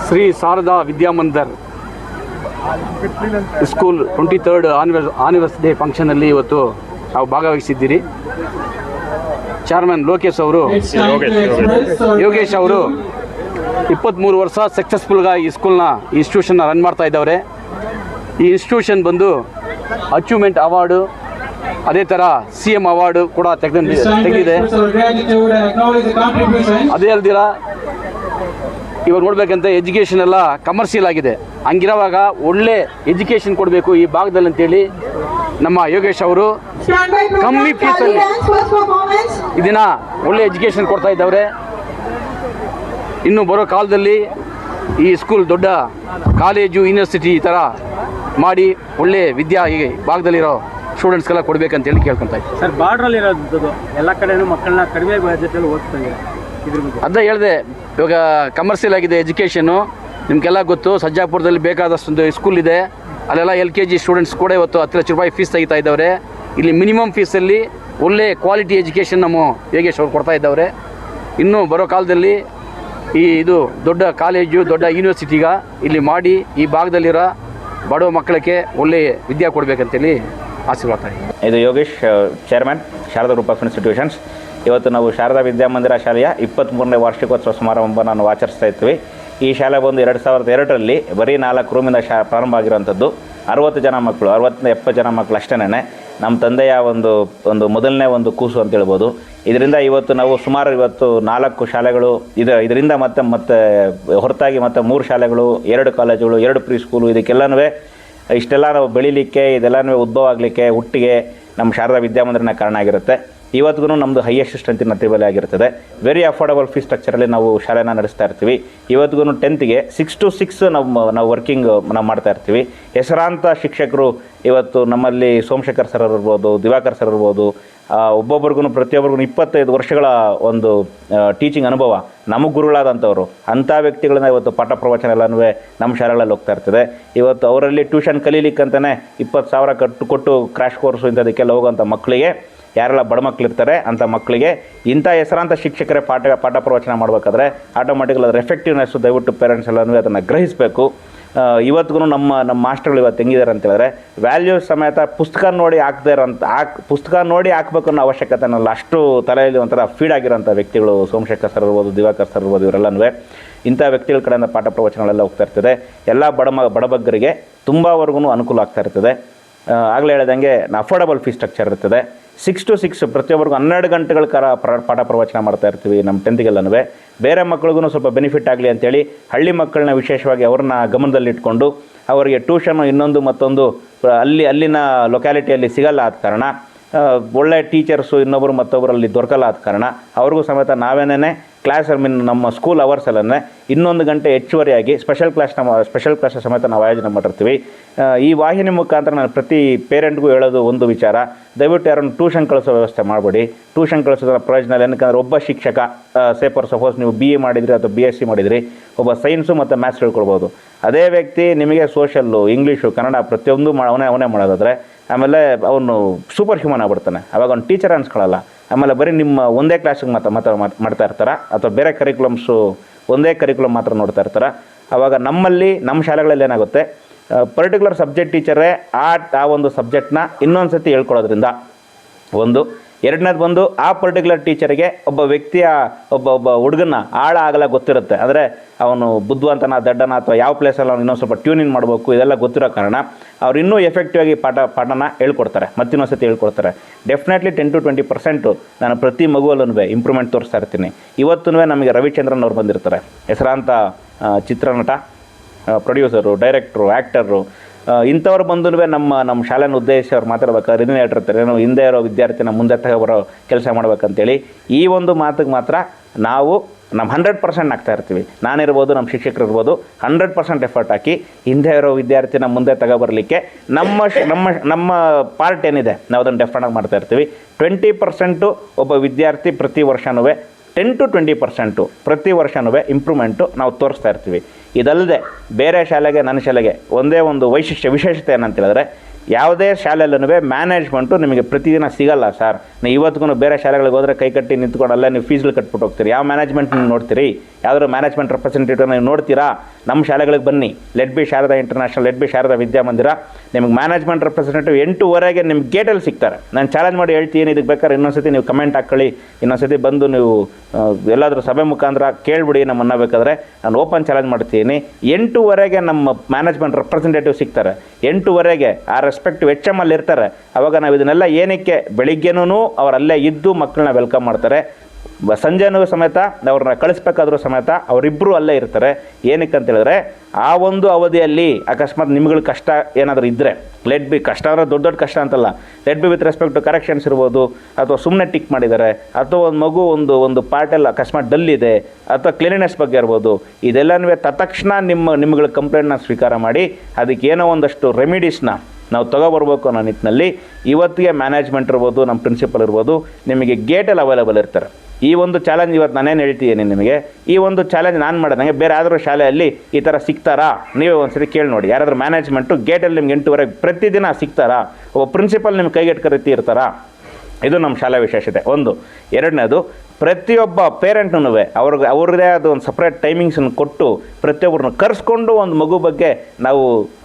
Shri Sharada Vidyamandir school twenty third anniversary anniversary day ಫಂಕ್ಷನಲ್ಲಿ ಇವತ್ತು ನಾವು ಭಾಗವಹಿಸಿದ್ದೀರಿ. ಚೇರ್ಮನ್ ಲೋಕೇಶ್ ಅವರು ಯೋಗೇಶ್ ಅವರು ಇಪ್ಪತ್ತ್ಮೂರು ವರ್ಷ ಸಕ್ಸಸ್ಫುಲ್ಗಾಗಿ ಈ ಸ್ಕೂಲ್ನ ಇನ್ಸ್ಟಿಟ್ಯೂಷನ್ನ ರನ್ ಮಾಡ್ತಾ ಇದ್ದವ್ರೆ. ಈ ಇನ್ಸ್ಟಿಟ್ಯೂಷನ್ ಬಂದು ಅಚೀವ್ಮೆಂಟ್ ಅವಾರ್ಡು ಅದೇ ಥರ ಸಿ ಎಂ ಅವಾರ್ಡು ಕೂಡ ತೆಗೆದ ತೆಗೆದಿದೆ. ಅದೇ ಅಲ್ದಿರ ಇವಾಗ ನೋಡ್ಬೇಕಂತ ಎಜುಕೇಷನ್ ಎಲ್ಲ ಕಮರ್ಷಿಯಲ್ ಆಗಿದೆ. ಹಂಗಿರೋವಾಗ ಒಳ್ಳೆ ಎಜುಕೇಷನ್ ಕೊಡಬೇಕು ಈ ಭಾಗದಲ್ಲಿ ಅಂತೇಳಿ ನಮ್ಮ ಯೋಗೇಶ್ ಅವರು ಕಮ್ಮಿ ಫೀಸಲ್ಲಿ ಇದನ್ನ ಒಳ್ಳೆ ಎಜುಕೇಷನ್ ಕೊಡ್ತಾ ಇದ್ದವ್ರೆ. ಇನ್ನು ಬರೋ ಕಾಲದಲ್ಲಿ ಈ ಸ್ಕೂಲ್ ದೊಡ್ಡ ಕಾಲೇಜು ಯೂನಿವರ್ಸಿಟಿ ಈ ಥರ ಮಾಡಿ ಒಳ್ಳೆ ವಿದ್ಯಾ ಈ ಭಾಗದಲ್ಲಿರೋ ಸ್ಟೂಡೆಂಟ್ಸ್ಗೆಲ್ಲ ಕೊಡಬೇಕಂತೇಳಿ ಕೇಳ್ಕೊತಾ ಇದ್ದೀನಿ ಸರ್ ಬಾರ್ಡ್ರಲ್ಲಿ ಇರೋದು ಎಲ್ಲ ಕಡೆನೂ ಮಕ್ಕಳನ್ನ ಕಡಿಮೆ ಬಜೆಟಲ್ಲಿ ಓದ್ತಾ ಬಗ್ಗೆ ಅದೇ ಹೇಳಿದೆ ಇವಾಗ ಕಮರ್ಷಿಯಲ್ ಆಗಿದೆ ಎಜುಕೇಷನು ನಿಮಗೆಲ್ಲ ಗೊತ್ತು ಸಜ್ಜಾಪುರದಲ್ಲಿ ಬೇಕಾದಷ್ಟೊಂದು ಸ್ಕೂಲ್ ಇದೆ. ಅಲ್ಲೆಲ್ಲ ಎಲ್ ಕೆ ಜಿ ಸ್ಟೂಡೆಂಟ್ಸ್ ಕೂಡ ಇವತ್ತು ಹತ್ತು ಲಕ್ಷ ರೂಪಾಯಿ ಫೀಸ್ ತೆಗಿತಾ ಇದ್ದವ್ರೆ. ಇಲ್ಲಿ ಮಿನಿಮಮ್ ಫೀಸಲ್ಲಿ ಒಳ್ಳೆ ಕ್ವಾಲಿಟಿ ಎಜುಕೇಷನ್ ನಮ್ಮ ಯೋಗೇಶ್ ಅವ್ರು ಕೊಡ್ತಾ ಇದ್ದವ್ರೆ. ಇನ್ನು ಬರೋ ಕಾಲದಲ್ಲಿ ಈ ಇದು ದೊಡ್ಡ ಕಾಲೇಜು ದೊಡ್ಡ ಯೂನಿವರ್ಸಿಟಿಗ ಇಲ್ಲಿ ಮಾಡಿ ಈ ಭಾಗದಲ್ಲಿರೋ ಬಡವ ಮಕ್ಕಳಿಗೆ ಒಳ್ಳೆ ವಿದ್ಯೆ ಕೊಡಬೇಕಂತೇಳಿ ಆಶೀರ್ವಾದ ಇದೆ ಇದು Yogesh chairman Sharada group of institutions ಇವತ್ತು ನಾವು ಶಾರದಾ ವಿದ್ಯಾಮಂದಿರ ಶಾಲೆಯ ಇಪ್ಪತ್ತ್ಮೂರನೇ ವಾರ್ಷಿಕೋತ್ಸವ ಸಮಾರಂಭ ನಾವು ಆಚರಿಸ್ತಾ ಇರ್ತೀವಿ. ಈ ಶಾಲೆ ಬಂದು ಎರಡು ಸಾವಿರದ ಎರಡರಲ್ಲಿ ಬರೀ ನಾಲ್ಕು ರೂಮಿಂದ ಶಾ ಪ್ರಾರಂಭ ಆಗಿರುವಂಥದ್ದು. ಅರವತ್ತು ಜನ ಮಕ್ಕಳು ಅರವತ್ತರಿಂದ ಎಪ್ಪತ್ತು ಜನ ಮಕ್ಕಳು ಅಷ್ಟೇನೆ ನಮ್ಮ ತಂದೆಯ ಒಂದು ಒಂದು ಮೊದಲನೇ ಒಂದು ಕೂಸು ಅಂತ ಹೇಳ್ಬೋದು. ಇದರಿಂದ ಇವತ್ತು ನಾವು ಸುಮಾರು ಇವತ್ತು ನಾಲ್ಕು ಶಾಲೆಗಳು, ಇದು, ಇದರಿಂದ ಮತ್ತೆ ಮತ್ತೆ ಹೊರತಾಗಿ ಮತ್ತೆ ಮೂರು ಶಾಲೆಗಳು, ಎರಡು ಕಾಲೇಜುಗಳು, ಎರಡು ಪ್ರೀ ಸ್ಕೂಲು ಇದಕ್ಕೆಲ್ಲನೂ ಇಷ್ಟೆಲ್ಲ ನಾವು ಬೆಳಿಲಿಕ್ಕೆ, ಇದೆಲ್ಲನೂ ಉದ್ಭವ ಆಗಲಿಕ್ಕೆ, ಹುಟ್ಟಿಗೆ ನಮ್ಮ ಶಾರದಾ ವಿದ್ಯಾಮಂದಿರನ ಕಾರಣ ಆಗಿರುತ್ತೆ. ಇವತ್ತಿಗೂ ನಮ್ಮದು ಹೈಯೆಸ್ಟ್ ಸ್ಟ್ರೆಂತಿನ ತ್ರಿಬಲಿ ಆಗಿರ್ತದೆ. ವೆರಿ ಅಫೋರ್ಡಬಲ್ ಫೀಸ್ ಸ್ಟ್ರಕ್ಚರಲ್ಲಿ ನಾವು ಶಾಲೆನ ನಡೆಸ್ತಾ ಇರ್ತೀವಿ. ಇವತ್ತಿಗೂ ಟೆಂತ್ಗೆ ಸಿಕ್ಸ್ ಟು ಸಿಕ್ಸ್ ನಮ್ಮ ನಾವು ವರ್ಕಿಂಗ್ ನಾವು ಮಾಡ್ತಾ ಇರ್ತೀವಿ. ಹೆಸರಾಂತ ಶಿಕ್ಷಕರು ಇವತ್ತು ನಮ್ಮಲ್ಲಿ ಸೋಮಶೇಖರ್ ಸರ್ ಇರ್ಬೋದು, ದಿವಾಕರ್ ಸರ್ ಇರ್ಬೋದು ಒಬ್ಬೊಬ್ರಿಗೂ ಪ್ರತಿಯೊಬ್ಬರಿಗೂ ಇಪ್ಪತ್ತೈದು ವರ್ಷಗಳ ಒಂದು ಟೀಚಿಂಗ್ ಅನುಭವ, ನಮಗೆ ಗುರುಗಳಾದಂಥವ್ರು ಅಂಥ ವ್ಯಕ್ತಿಗಳನ್ನ ಇವತ್ತು ಪಾಠ ಪ್ರವಚನ ಎಲ್ಲನೂ ನಮ್ಮ ಶಾಲೆಗಳಲ್ಲಿ ಹೋಗ್ತಾ ಇರ್ತದೆ. ಇವತ್ತು ಅವರಲ್ಲಿ ಟ್ಯೂಷನ್ ಕಲೀಲಿಕ್ಕಂತಲೇ ಇಪ್ಪತ್ತು ಸಾವಿರ ಕಟ್ಟು, ಕೊಟ್ಟು ಕ್ರ್ಯಾಶ್ ಕೋರ್ಸು ಇಂಥದಕ್ಕೆಲ್ಲ ಹೋಗೋಂಥ ಮಕ್ಕಳಿಗೆ ಯಾರೆಲ್ಲ ಬಡ ಮಕ್ಕಳಿರ್ತಾರೆ ಅಂಥ ಮಕ್ಕಳಿಗೆ ಇಂಥ ಹೆಸರಾಂತ ಶಿಕ್ಷಕರೇ ಪಾಠ ಪಾಠ ಪ್ರವಚನ ಮಾಡಬೇಕಾದ್ರೆ ಆಟೋಮೆಟಿಕಲ್ ಅದರ ಎಫೆಕ್ಟಿವ್ನೆಸ್ಸು ದಯವಿಟ್ಟು ಪೇರೆಂಟ್ಸ್ ಎಲ್ಲನೂ ಅದನ್ನು ಗ್ರಹಿಸಬೇಕು. ಇವತ್ತಿಗೂ ನಮ್ಮ ನಮ್ಮ ಮಾಸ್ಟರ್ಗಳು ಇವತ್ತು ಹೆಂಗಿದ್ದಾರೆ ಅಂತ ಹೇಳಿದ್ರೆ ವ್ಯಾಲ್ಯೂಸ್ ಸಮೇತ ಪುಸ್ತಕ ನೋಡಿ ಹಾಕ್ದೇ ಇರೋಂಥ, ಹಾಕ್, ಪುಸ್ತಕ ನೋಡಿ ಹಾಕ್ಬೇಕು ಅನ್ನೋ ಅವಶ್ಯಕತೆ ಅನ್ನೋಲ್ಲ ಅಷ್ಟು ತಲೆಯಲ್ಲಿ ಒಂಥರ ಫೀಡ್ ಆಗಿರೋಂಥ ವ್ಯಕ್ತಿಗಳು ಸೋಮಶೇಖರ್ ಸರ್ ಇರ್ಬೋದು, ದಿವಾಕರ್ ಸರ್ ಇರ್ಬೋದು ಇವರೆಲ್ಲನೂ ಇಂಥ ವ್ಯಕ್ತಿಗಳ ಕಡೆಯಿಂದ ಪಾಠ ಪ್ರವಚನಗಳೆಲ್ಲ ಹೋಗ್ತಾ ಇರ್ತದೆ. ಎಲ್ಲ ಬಡ ಬಡಬಗ್ಗರಿಗೆ ತುಂಬವರೆಗೂ ಅನುಕೂಲ ಆಗ್ತಾ ಇರ್ತದೆ. ಆಗಲೇ ಹೇಳಿದಂಗೆ ಅಫೋರ್ಡಬಲ್ ಫೀ ಸ್ಟ್ರಕ್ಚರ್ ಇರ್ತದೆ. ಸಿಕ್ಸ್ ಟು ಸಿಕ್ಸ್ ಪ್ರತಿಯೊಬ್ಬರಿಗೂ ಹನ್ನೆರಡು ಗಂಟೆಗಳ ಕಾಲ ಪ್ರ, ಪಾಠ ಪ್ರವಚನ ಮಾಡ್ತಾ ಇರ್ತೀವಿ ನಮ್ಮ ಟೆಂತ್ಗೆಲ್ಲನೂ ಬೇರೆ ಮಕ್ಳಿಗೂ ಸ್ವಲ್ಪ ಬೆನಿಫಿಟ್ ಆಗಲಿ ಅಂತೇಳಿ ಹಳ್ಳಿ ಮಕ್ಕಳನ್ನ ವಿಶೇಷವಾಗಿ ಅವ್ರನ್ನ ಗಮನದಲ್ಲಿಟ್ಕೊಂಡು ಅವರಿಗೆ ಟ್ಯೂಷನ್ ಇನ್ನೊಂದು ಮತ್ತೊಂದು ಅಲ್ಲಿ, ಅಲ್ಲಿನ ಲೊಕ್ಯಾಲಿಟಿಯಲ್ಲಿ ಸಿಗಲ್ಲ ಆದ ಕಾರಣ ಒಳ್ಳೆ ಟೀಚರ್ಸು ಇನ್ನೊಬ್ಬರು ಮತ್ತೊಬ್ಬರಲ್ಲಿ ದೊರಕಲ್ಲ ಆದ ಕಾರಣ, ಅವ್ರಿಗೂ ಸಮೇತ ನಾವೇನೇ ಕ್ಲಾಸ್ ಮೀನ್ ನಮ್ಮ ಸ್ಕೂಲ್ ಅವರ್ಸಲ್ಲೇ ಇನ್ನೊಂದು ಗಂಟೆ ಹೆಚ್ಚುವರಿಯಾಗಿ ಸ್ಪೆಷಲ್ ಕ್ಲಾಸ್ ನಮ್ಮ ಸ್ಪೆಷಲ್ ಕ್ಲಾಸ್ ಸಮೇತ ನಾವು ಆಯೋಜನೆ ಮಾಡಿರ್ತೀವಿ. ಈ ವಾಹಿನಿ ಮುಖಾಂತರ ನಾನು ಪ್ರತಿ ಪೇರೆಂಟ್ಗೂ ಹೇಳೋದು ಒಂದು ವಿಚಾರ. ದಯವಿಟ್ಟು ಯಾರನ್ನು ಟ್ಯೂಷನ್ ಕಳಿಸೋ ವ್ಯವಸ್ಥೆ ಮಾಡಬೇಡಿ. ಟ್ಯೂಷನ್ ಕಳಿಸೋದ್ರ ಪ್ರಯೋಜನ ಏನಕ್ಕಂದ್ರೆ ಒಬ್ಬ ಶಿಕ್ಷಕ ಸೇಪರ್ ಸಪೋಸ್ ನೀವು ಬಿ ಎ ಮಾಡಿದ್ರಿ ಅಥವಾ ಬಿ ಎಸ್ ಸಿ ಮಾಡಿದ್ರಿ, ಒಬ್ಬ ಸೈನ್ಸು ಮತ್ತು ಮ್ಯಾಥ್ಸ್ ಹೇಳ್ಕೊಳ್ಬೋದು ಅದೇ ವ್ಯಕ್ತಿ ನಿಮಗೆ ಸೋಷಲ್ಲು ಇಂಗ್ಲೀಷು ಕನ್ನಡ ಪ್ರತಿಯೊಂದು ಅವನೇ ಅವನೇ ಮಾಡೋದಾದರೆ ಆಮೇಲೆ ಅವನು ಸೂಪರ್ ಹ್ಯೂಮನ್ ಆಗ್ಬಿಡ್ತಾನೆ. ಅವಾಗ ಅವ್ನು ಟೀಚರ್ ಅನ್ಸ್ಕೊಳ್ಳಲ್ಲ ಆಮೇಲೆ ಬರೀ ನಿಮ್ಮ ಒಂದೇ ಕ್ಲಾಸಿಗೆ ಮಾತ್ರ ಮಾತ್ರ ಮಾತ್- ಮಾಡ್ತಾ ಇರ್ತಾರೆ? ಅಥವಾ ಬೇರೆ ಕರಿಕ್ಯುಲಮ್ಸು ಒಂದೇ ಕರಿಕ್ಯುಲಮ್ ಮಾತ್ರ ನೋಡ್ತಾ ಇರ್ತಾರೆ? ಆವಾಗ ನಮ್ಮಲ್ಲಿ, ನಮ್ಮ ಶಾಲೆಗಳಲ್ಲಿ ಏನಾಗುತ್ತೆ? ಪರ್ಟಿಕ್ಯುಲರ್ ಸಬ್ಜೆಕ್ಟ್ ಟೀಚರೇ ಆ ಆ ಒಂದು ಸಬ್ಜೆಕ್ಟ್ನ ಇನ್ನೊಂದು ಸತಿ ಹೇಳ್ಕೊಡೋದ್ರಿಂದ ಒಂದು ಎರಡನೇದು ಬಂದು, ಆ ಪರ್ಟಿಕ್ಯುಲರ್ ಟೀಚರಿಗೆ ಒಬ್ಬ ವ್ಯಕ್ತಿಯ, ಒಬ್ಬ ಒಬ್ಬ ಹುಡುಗನ ಆಳ ಆಗಲ ಗೊತ್ತಿರುತ್ತೆ. ಅಂದರೆ ಅವನು ಬುದ್ಧಿವಂತನ, ದಡ್ಡನ ಅಥವಾ ಯಾವ ಪ್ಲೇಸಲ್ಲಿ ಅವ್ನು ಇನ್ನೊಂದು ಸ್ವಲ್ಪ ಟ್ಯೂನಿಂಗ್ ಮಾಡಬೇಕು, ಇದೆಲ್ಲ ಗೊತ್ತಿರೋ ಕಾರಣ ಅವ್ರು ಇನ್ನೂ ಎಫೆಕ್ಟಿವ್ ಆಗಿ ಪಾಠ, ಪಾಠನ ಹೇಳ್ಕೊಡ್ತಾರೆ ಮತ್ತಿನ್ನೊಂದು ಸತಿ ಹೇಳ್ಕೊಡ್ತಾರೆ. Definitely ten to twenty percent ನಾನು ಪ್ರತಿ ಮಗುವಲ್ಲೂ ಇಂಪ್ರೂವ್ಮೆಂಟ್ ತೋರಿಸ್ತಾ ಇರ್ತೀನಿ. ಇವತ್ತೂ ನಮಗೆ ರವಿಚಂದ್ರನ್ ಅವ್ರು ಬಂದಿರ್ತಾರೆ. ಹೆಸರಾಂತ ಚಿತ್ರನಟ ಪ್ರೊಡ್ಯೂಸರು ಡೈರೆಕ್ಟ್ರು ಆ್ಯಕ್ಟರು ಇಂಥವ್ರು ಬಂದು ನಮ್ಮ ನಮ್ಮ ಶಾಲೆನ ಉದ್ದೇಶಿಸಿ ಅವ್ರು ಮಾತಾಡ್ಬೇಕಾದ್ರೆ ಇದನ್ನೇ ಹೇಳಿರ್ತಾರೆ ಏನು ಹಿಂದೆ ಇರೋ ವಿದ್ಯಾರ್ಥಿನ ಮುಂದೆ ತಗೊಬರೋ ಕೆಲಸ ಮಾಡ್ಬೇಕಂತೇಳಿ ಈ ಒಂದು ಮಾತಿಗೆ ಮಾತ್ರ ನಾವು ನಮ್ಮ ಹಂಡ್ರೆಡ್ ಪರ್ಸೆಂಟ್ ಆಗ್ತಾ ಇರ್ತೀವಿ. ನಾನಿರ್ಬೋದು, ನಮ್ಮ ಶಿಕ್ಷಕರು ಇರ್ಬೋದು ಹಂಡ್ರೆಡ್ ಪರ್ಸೆಂಟ್ ಎಫರ್ಟ್ ಹಾಕಿ ಹಿಂದೆ ಇರೋ ವಿದ್ಯಾರ್ಥಿನ ಮುಂದೆ ತಗೊಬರಲಿಕ್ಕೆ ನಮ್ಮ ನಮ್ಮ ನಮ್ಮ ಪಾರ್ಟ್ ಏನಿದೆ ನಾವು ಅದನ್ನು ಡೆಫ್ರೆಂಟಾಗಿ ಮಾಡ್ತಾ ಇರ್ತೀವಿ. ಟ್ವೆಂಟಿ ಪರ್ಸೆಂಟು ಒಬ್ಬ ವಿದ್ಯಾರ್ಥಿ ಪ್ರತಿ ವರ್ಷನೂ ಟೆನ್ ಟು ಟ್ವೆಂಟಿ ಪರ್ಸೆಂಟು ಪ್ರತಿ ವರ್ಷನೂ ಇಂಪ್ರೂವ್ಮೆಂಟು ನಾವು ತೋರಿಸ್ತಾ ಇರ್ತೀವಿ. ಇದಲ್ಲದೆ ಬೇರೆ ಶಾಲೆಗೆ ನನ್ನ ಶಾಲೆಗೆ ಒಂದೇ ಒಂದು ವೈಶಿಷ್ಟ್ಯ ವಿಶೇಷತೆ ಏನಂತ ಹೇಳಿದ್ರೆ ಯಾವುದೇ ಶಾಲೆಯಲ್ಲೂ ಮ್ಯಾನೇಜ್ಮೆಂಟು ನಿಮಗೆ ಪ್ರತಿದಿನ ಸಿಗಲ್ಲ ಸರ್ ನೀವು ಇವತ್ತಿಗೂ ಬೇರೆ ಶಾಲೆಗಳಿಗೆ ಹೋದರೆ ಕೈ ಕಟ್ಟಿ ನಿಂತ್ಕೊಂಡು ಅಲ್ಲೇ ನೀವು ಫೀಸ್ಗಳು ಕಟ್ಬಿಟ್ಟು ಹೋಗ್ತೀರಿ. ಯಾವ ಮ್ಯಾನೇಜ್ಮೆಂಟ್ ನೋಡ್ತೀರಿ? ಯಾವ್ದಾದ್ರು ಮ್ಯಾನೇಜ್ಮೆಂಟ್ ರೆಪ್ರೆಸೆಂಟೇಟಿವ್ ನೀವು ನೋಡ್ತೀರಾ? ನಮ್ಮ ಶಾಲೆಗಳಿಗೆ ಬನ್ನಿ. Let be Sharada International let be Sharada Vidyamandira ನಿಮಗೆ ಮ್ಯಾನೇಜ್ಮೆಂಟ್ ರೆಪ್ರೆಸೆಂಟೇಟಿವ್ ಎಂಟೂವರೆಗೆ ನಿಮ್ಮ ಗೇಟಲ್ಲಿ ಸಿಗ್ತಾರೆ. ನಾನು ಚಾಲೆಂಜ್ ಮಾಡಿ ಹೇಳ್ತೀನಿ, ಇದಕ್ಕೆ ಬೇಕಾದ್ರೆ ಇನ್ನೊಂದ್ಸತಿ ನೀವು ಕಮೆಂಟ್ ಹಾಕ್ಕೊಳ್ಳಿ ಇನ್ನೊಂದ್ಸತಿ ಬಂದು ನೀವು ಎಲ್ಲಾದರೂ ಸಭೆ ಮುಖಾಂತರ ಕೇಳ್ಬಿಡಿ ನಮ್ಮನ್ನ ಬೇಕಾದರೆ. ನಾನು ಓಪನ್ ಚಾಲೆಂಜ್ ಮಾಡ್ತೀನಿ. ಎಂಟೂವರೆಗೆ ನಮ್ಮ ಮ್ಯಾನೇಜ್ಮೆಂಟ್ ರೆಪ್ರೆಸೆಂಟೇಟಿವ್ ಸಿಗ್ತಾರೆ. ಎಂಟೂವರೆಗೆ ಆ ರೆಸ್ಪೆಕ್ಟಿವ್ ಎಚ್ ಎಂ ಅಲ್ಲಿ ಇರ್ತಾರೆ. ಅವಾಗ ನಾವು ಇದನ್ನೆಲ್ಲ ಏನಕ್ಕೆ ಬೆಳಿಗ್ಗೆನೂ ಅವರಲ್ಲೇ ಇದ್ದು ಮಕ್ಕಳನ್ನ ವೆಲ್ಕಮ್ ಮಾಡ್ತಾರೆ. ಸಂಜೆನೂ ಸಮೇತ ಅವ್ರನ್ನ ಕಳಿಸ್ಬೇಕಾದ್ರೂ ಸಮೇತ ಅವರಿಬ್ಬರು ಅಲ್ಲೇ ಇರ್ತಾರೆ. ಏನಕ್ಕೆ ಅಂತ ಹೇಳಿದ್ರೆ ಆ ಒಂದು ಅವಧಿಯಲ್ಲಿ ಅಕಸ್ಮಾತ್ ನಿಮ್ಗಳ ಕಷ್ಟ ಏನಾದರೂ ಇದ್ದರೆ ಲೆಟ್ ಬಿ ಕಷ್ಟ ಅಂದರೆ ದೊಡ್ಡ ದೊಡ್ಡ ಕಷ್ಟ ಅಂತಲ್ಲ let be with respect to corrections ಇರ್ಬೋದು, ಅಥವಾ ಸುಮ್ಮನೆ ಟಿಕ್ ಮಾಡಿದ್ದಾರೆ ಅಥವಾ ಒಂದು ಮಗು ಒಂದು ಒಂದು ಪಾರ್ಟೆಲ್ಲ ಅಕಸ್ಮಾತ್ ಡಲ್ ಇದೆ, ಅಥವಾ ಕ್ಲೀನಿನೆಸ್ ಬಗ್ಗೆ ಇರ್ಬೋದು, ಇದೆಲ್ಲನೂ ತತ್ಕ್ಷಣ ನಿಮ್ಮ, ನಿಮ್ಗಳ ಕಂಪ್ಲೇಂಟ್ನ ಸ್ವೀಕಾರ ಮಾಡಿ, ಅದಕ್ಕೆ ಏನೋ ಒಂದಷ್ಟು ರೆಮಿಡೀಸ್ನ ನಾವು ತಗೋಬರ್ಬೇಕು ಅನ್ನೋ ನಿಟ್ಟಿನಲ್ಲಿ ಇವತ್ತಿಗೆ ಮ್ಯಾನೇಜ್ಮೆಂಟ್ ಇರ್ಬೋದು ನಮ್ಮ ಪ್ರಿನ್ಸಿಪಲ್ ಇರ್ಬೋದು, ನಿಮಗೆ ಗೇಟಲ್ಲಿ ಅವೈಲೇಬಲ್ ಇರ್ತಾರೆ. ಈ ಒಂದು ಚಾಲೆಂಜ್ ಇವತ್ತು ನಾನೇನು ಹೇಳ್ತೀನಿ ನಿಮಗೆ, ಈ ಒಂದು ಚಾಲೆಂಜ್ ನಾನು ಮಾಡಿದಂಗೆ ಬೇರೆ ಯಾವ್ದಾದ್ರು ಶಾಲೆಯಲ್ಲಿ ಈ ಥರ ಸಿಗ್ತಾರಾ? ನೀವೇ ಒಂದು ಸರಿ ಕೇಳಿ ನೋಡಿ. ಯಾರಾದ್ರೂ ಮ್ಯಾನೇಜ್ಮೆಂಟು ಗೇಟಲ್ಲಿ ನಿಮ್ಗೆ ಎಂಟುವರೆಗೆ ಪ್ರತಿದಿನ ಸಿಗ್ತಾರಾ? ಒಬ್ಬ ಪ್ರಿನ್ಸಿಪಲ್ ನಿಮ್ಮ ಕೈಗೆಟ್ಕ ರೀತಿ ಇರ್ತಾರಾ? ಇದು ನಮ್ಮ ಶಾಲಾ ವಿಶೇಷತೆ. ಒಂದು. ಎರಡನೇದು ಪ್ರತಿಯೊಬ್ಬ ಪೇರೆಂಟ್ನೂ ಅವ್ರಿಗೆ ಅವ್ರದ್ದೇ ಆದ ಒಂದು ಸಪ್ರೇಟ್ ಟೈಮಿಂಗ್ಸನ್ನು ಕೊಟ್ಟು ಪ್ರತಿಯೊಬ್ಬರನ್ನ ಕರೆಸ್ಕೊಂಡು ಒಂದು ಮಗು ಬಗ್ಗೆ ನಾವು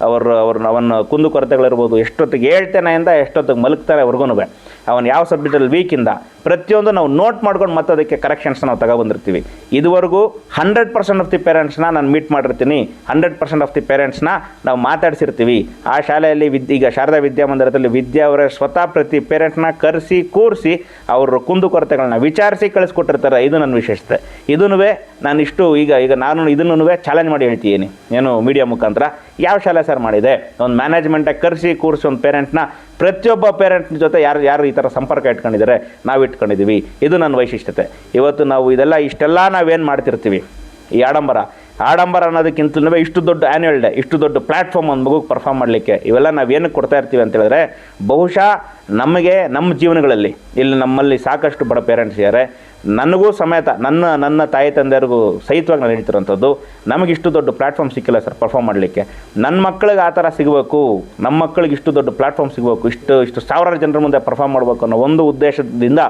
ಅವ್ರ ಅವ್ರನ್ನ ಅವನ ಕುಂದು ಕೊರತೆಗಳಿರ್ಬೋದು, ಎಷ್ಟೊತ್ತಿಗೆ ಹೇಳ್ತೇನೆಯಿಂದ ಎಷ್ಟೊತ್ತಿಗೆ ಮಲಗ್ತಾರೆ ಅವ್ರಿಗೂ ಅವನು ಯಾವ ಸಬ್ಜೆಕ್ಟಲ್ಲಿ ವೀಕಿಂದ ಪ್ರತಿಯೊಂದು ನಾವು ನೋಟ್ ಮಾಡ್ಕೊಂಡು ಮತ್ತೆ ಅದಕ್ಕೆ ಕರೆಕ್ಷನ್ಸ್ ನಾವು ತಗೊಬಂದಿರ್ತೀವಿ. ಇದುವರೆಗೂ ಹಂಡ್ರೆಡ್ ಪರ್ಸೆಂಟ್ ಆಫ್ ದಿ ಪೇರೆಂಟ್ಸ್ನ ನಾನು ಮೀಟ್ ಮಾಡಿರ್ತೀನಿ. ಹಂಡ್ರೆಡ್ ಪರ್ಸೆಂಟ್ ಆಫ್ ದಿ ಪೇರೆಂಟ್ಸ್ನ ನಾವು ಮಾತಾಡಿಸಿರ್ತೀವಿ. ಆ ಶಾಲೆಯಲ್ಲಿ ವಿದ್, ಈಗ ಶಾರದಾ ವಿದ್ಯಾಮಂದಿರದಲ್ಲಿ ವಿದ್ಯಾ ಅವರೇ ಸ್ವತಃ ಪ್ರತಿ ಪೇರೆಂಟ್ಸ್ನ ಕರೆಸಿ, ಕೂರಿಸಿ, ಅವ್ರ ಕುಂದು ಕೊರತೆಗಳನ್ನ ವಿಚಾರಿಸಿ ಕಳಿಸ್ಕೊಟ್ಟಿರ್ತಾರೆ, ಇದು ನನ್ನ ವಿಶೇಷತೆ. ಇದೂ ನಾನು ಇಷ್ಟು ಈಗ ಈಗ ನಾನು ಇದನ್ನು ಚಾಲೆಂಜ್ ಮಾಡಿ ಹೇಳ್ತೀನಿ ಏನು ಮೀಡಿಯಾ ಮುಖಾಂತರ. ಯಾವ ಶಾಲೆ ಸರ್ ಮಾಡಿದೆ? ಒಂದು ಮ್ಯಾನೇಜ್ಮೆಂಟಾಗಿ ಕರೆಸಿ, ಕೂರಿಸಿ ಒಂದು ಪೇರೆಂಟ್ನ ಪ್ರತಿಯೊಬ್ಬ ಪೇರೆಂಟ್ ಜೊತೆ ಯಾರು ಯಾರು ಈ ಥರ ಸಂಪರ್ಕ ಇಟ್ಕೊಂಡಿದ್ದಾರೆ, ನಾವು ಇಟ್ಕೊಂಡಿದ್ದೀವಿ. ಇದು ನನ್ನ ವೈಶಿಷ್ಟ್ಯತೆ. ಇವತ್ತು ನಾವು ಇದೆಲ್ಲ ಇಷ್ಟೆಲ್ಲ ನಾವೇನು ಮಾಡ್ತಿರ್ತೀವಿ? ಈ ಆಡಂಬರ. ಆಡಂಬರ ಅನ್ನೋದಕ್ಕಿಂತಲೂ ಇಷ್ಟು ದೊಡ್ಡ ಆ್ಯನ್ಯುವಲ್ ಡೇ ಇಷ್ಟು ದೊಡ್ಡ ಪ್ಲ್ಯಾಟ್ಫಾರ್ಮ್ ಒಂದು ಮಗುಗೆ ಪರ್ಫಾರ್ಮ್ ಮಾಡಲಿಕ್ಕೆ. ಇವೆಲ್ಲ ನಾವು ಏನಕ್ಕೆ ಕೊಡ್ತಾ ಇರ್ತೀವಿ ಅಂತ ಹೇಳಿದ್ರೆ, ಬಹುಶಃ ನಮಗೆ ನಮ್ಮ ಜೀವನಗಳಲ್ಲಿ, ಇಲ್ಲಿ ನಮ್ಮಲ್ಲಿ ಸಾಕಷ್ಟು ಬಡ ಪೇರೆಂಟ್ಸ್ ಇದ್ದಾರೆ. ನನಗೂ ಸಮೇತ, ನನ್ನ ನನ್ನ ತಾಯಿ ತಂದೆಯರಿಗೂ ಸಹಿತವಾಗಿ ನಾನು ಹೇಳ್ತಿರೋಂಥದ್ದು, ನಮಗೆ ಇಷ್ಟು ದೊಡ್ಡ ಪ್ಲ್ಯಾಟ್ಫಾರ್ಮ್ ಸಿಕ್ಕಿಲ್ಲ ಸರ್ ಪರ್ಫಾರ್ಮ್ ಮಾಡಲಿಕ್ಕೆ. ನನ್ನ ಮಕ್ಕಳಿಗೆ ಆ ಥರ ಸಿಗಬೇಕು ನಮ್ಮ ಮಕ್ಕಳಿಗೆ ಇಷ್ಟು ದೊಡ್ಡ ಪ್ಲ್ಯಾಟ್ಫಾರ್ಮ್ ಸಿಗಬೇಕು, ಇಷ್ಟು ಇಷ್ಟು ಸಾವಿರಾರು ಜನರ ಮುಂದೆ ಪರ್ಫಾರ್ಮ್ ಮಾಡಬೇಕು ಅನ್ನೋ ಒಂದು ಉದ್ದೇಶದಿಂದ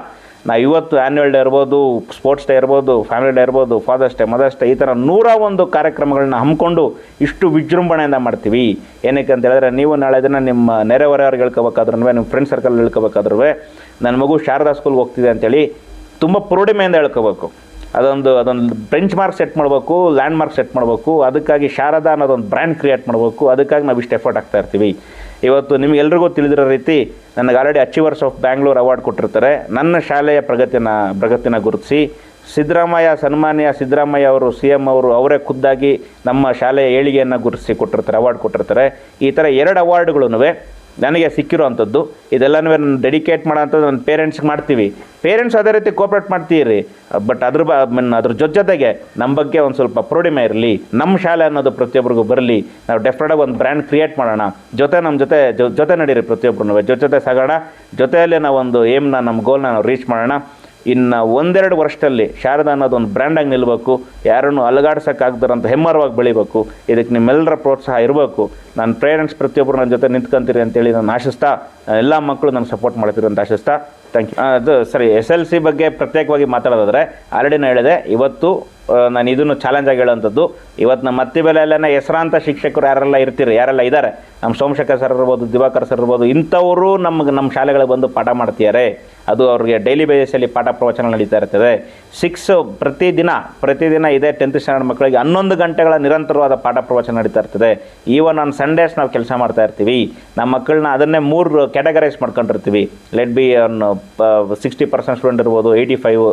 ನಾವು ಇವತ್ತು ಆ್ಯನ್ಯುವಲ್ ಡೇ ಇರ್ಬೋದು ಸ್ಪೋರ್ಟ್ಸ್ ಡೇ ಇರ್ಬೋದು ಫ್ಯಾಮಿಲಿ ಡೇ ಇರ್ಬೋದು ಫಾದರ್ಸ್ ಡೇ ಮದರ್ಸ್ ಡೇ ಈ ಥರ ನೂರ ಒಂದು ಕಾರ್ಯಕ್ರಮಗಳನ್ನ ಹಮ್ಮಿಕೊಂಡು ಇಷ್ಟು ವಿಜೃಂಭಣೆಯಿಂದ ಮಾಡ್ತೀವಿ. ಏನಕ್ಕೆ ಅಂತ ಹೇಳಿದ್ರೆ ನೀವು ನಾಳೆ ದಿನ ನಿಮ್ಮ ನೆರೆಹೊರೆಯವ್ರಿಗೆ ಹೇಳ್ಕೋಬೇಕಾದ್ರೂ ನಿಮ್ಮ ಫ್ರೆಂಡ್ ಸರ್ಕಲ್ ಹೇಳ್ಕೋಬೇಕಾದ್ರೂ ನನ್ನ ಮಗು ಶಾರದಾ ಸ್ಕೂಲ್ಗೆ ಹೋಗ್ತಿದೆ ಅಂತೇಳಿ ತುಂಬ ಪ್ರೌಢಿಮೆಯಿಂದ ಹೇಳ್ಕೋಬೇಕು. ಅದೊಂದು ಅದೊಂದು ಬೆಂಚ್ ಮಾರ್ಕ್ ಸೆಟ್ ಮಾಡಬೇಕು ಲ್ಯಾಂಡ್ ಮಾರ್ಕ್ ಸೆಟ್ ಮಾಡಬೇಕು, ಅದಕ್ಕಾಗಿ ಶಾರದಾ ಅನ್ನೋದೊಂದು ಬ್ರ್ಯಾಂಡ್ ಕ್ರಿಯೇಟ್ ಮಾಡಬೇಕು, ಅದಕ್ಕಾಗಿ ನಾವು ಇಷ್ಟು ಎಫರ್ಟ್ ಆಗ್ತಾ ಇರ್ತೀವಿ. ಇವತ್ತು ನಿಮಗೆಲ್ರಿಗೂ ತಿಳಿದಿರೋ ರೀತಿ ನನಗೆ already achievers of Bangalore award ಕೊಟ್ಟಿರ್ತಾರೆ. ನನ್ನ ಶಾಲೆಯ ಪ್ರಗತಿನ ಪ್ರಗತಿನ ಗುರುತಿಸಿ, ಸಿದ್ದರಾಮಯ್ಯ, ಸನ್ಮಾನ್ಯ ಸಿದ್ದರಾಮಯ್ಯ ಅವರು ಸಿ ಎಂ ಅವರು, ಅವರೇ ಖುದ್ದಾಗಿ ನಮ್ಮ ಶಾಲೆಯ ಏಳಿಗೆಯನ್ನು ಗುರುತಿಸಿ ಕೊಟ್ಟಿರ್ತಾರೆ ಅವಾರ್ಡ್ ಕೊಟ್ಟಿರ್ತಾರೆ. ಈ ಥರ ಎರಡು ಅವಾರ್ಡ್ಗಳೂ ನನಗೆ ಸಿಕ್ಕಿರೋ ಅಂಥದ್ದು ಇದೆಲ್ಲನೂ ನಾನು ಡೆಡಿಕೇಟ್ ಮಾಡೋಂಥದ್ದು ನನ್ನ ಪೇರೆಂಟ್ಸ್ಗೆ ಮಾಡ್ತೀವಿ. ಪೇರೆಂಟ್ಸ್ ಅದೇ ರೀತಿ ಕೋಪ್ರೇಟ್ ಮಾಡ್ತೀರಿ. ಬಟ್ ಅದ್ರ ಅದ್ರ ಜೊತೆ ಜೊತೆಗೆ ನಮ್ಮ ಬಗ್ಗೆ ಒಂದು ಸ್ವಲ್ಪ ಪ್ರೌಢಿಮೆ ಇರಲಿ. ನಮ್ಮ ಶಾಲೆ ಅನ್ನೋದು ಪ್ರತಿಯೊಬ್ಬರಿಗೂ ಬರಲಿ. ನಾವು ಡೆಫ್ರೆಟಾಗಿ ಒಂದು ಬ್ರ್ಯಾಂಡ್ ಕ್ರಿಯೇಟ್ ಮಾಡೋಣ. ಜೊತೆ ನಮ್ಮ ಜೊತೆ ಜೊತೆ ನಡೀರಿ ಪ್ರತಿಯೊಬ್ಬರು ಜೊತೆ ಜೊತೆ ಸಾಗೋಣ. ಜೊತೆಯಲ್ಲೇ ನಾವು ಒಂದು ಏಮ್ನ ನಮ್ಮ ಗೋಲ್ನ ನಾವು ರೀಚ್ ಮಾಡೋಣ. ಇನ್ನು ಒಂದೆರಡು ವರ್ಷದಲ್ಲಿ ಶಾರದಾ ಅನ್ನೋದು ಒಂದು ಬ್ರ್ಯಾಂಡಾಗಿ ನಿಲ್ಲಬೇಕು ಯಾರನ್ನು ಅಲಗಾಡ್ಸೋಕ್ಕಾಗ್ದಾರಂತ ಹೆಮ್ಮರವಾಗಿ ಬೆಳಿಬೇಕು. ಇದಕ್ಕೆ ನಿಮ್ಮೆಲ್ಲರ ಪ್ರೋತ್ಸಾಹ ಇರಬೇಕು. ನನ್ನ ಪೇರೆಂಟ್ಸ್ ಪ್ರತಿಯೊಬ್ಬರು ನನ್ನ ಜೊತೆ ನಿಂತ್ಕೊಂತೀರಿ ಅಂತೇಳಿ ನಾನು ಆಶಿಸ್ತಾ ಎಲ್ಲ ಮಕ್ಕಳು ನನಗೆ ಸಪೋರ್ಟ್ ಮಾಡ್ತೀರಿ ಅಂತ ಆಶಿಸ್ತಾ ಥ್ಯಾಂಕ್ ಯು ಅದು ಸರಿ ಎಸ್ ಎಲ್ ಸಿ ಬಗ್ಗೆ ಪ್ರತ್ಯೇಕವಾಗಿ ಮಾತಾಡೋದಾದರೆ ಆಲ್ರೆಡಿ ನಾನು ಹೇಳಿದೆ, ಇವತ್ತು ನಾನು ಇದನ್ನು ಚಾಲೆಂಜ್ ಆಗಿ ಹೇಳೋಂಥದ್ದು ಇವತ್ತು ನಮ್ಮ ಮತ್ತಿ ಬೆಲೆಯಲ್ಲೇ ಹೆಸರಾಂತ ಶಿಕ್ಷಕರು ಯಾರೆಲ್ಲ ಇರ್ತೀರಿ, ಯಾರೆಲ್ಲ ಇದ್ದಾರೆ ನಮ್ಮ ಸೋಮಶೇಖರ್ ಸರ್ ಇರ್ಬೋದು, ದಿವಾಕರ್ ಸರ್ ಇರ್ಬೋದು, ಇಂಥವರು ನಮಗೆ ನಮ್ಮ ಶಾಲೆಗಳಿಗೆ ಬಂದು ಪಾಠ ಮಾಡ್ತಿದ್ದಾರೆ. ಅದು ಅವರಿಗೆ ಡೈಲಿ ಬೇಸಿಸಲ್ಲಿ ಪಾಠ ಪ್ರವಚನ ನಡೀತಾ ಇರ್ತದೆ. ಸಿಕ್ಸ್ ಪ್ರತಿದಿನ ಪ್ರತಿದಿನ ಇದೇ ಟೆಂತ್ ಸ್ಟ್ಯಾಂಡರ್ಡ್ ಮಕ್ಕಳಿಗೆ ಹನ್ನೊಂದು ಗಂಟೆಗಳ ನಿರಂತರವಾದ ಪಾಠ ಪ್ರವಚನ ನಡೀತಾ ಇರ್ತದೆ. ಈವನ್ ಆನ್ ಸಂಡೇಸ್ ನಾವು ಕೆಲಸ ಮಾಡ್ತಾ ಇರ್ತೀವಿ. ನಮ್ಮ ಮಕ್ಕಳನ್ನ ಅದನ್ನೇ ಮೂರು ಕ್ಯಾಟಗರೈಸ್ ಮಾಡ್ಕೊಂಡಿರ್ತೀವಿ. Let be sixty percent student ಇರ್ಬೋದು eighty five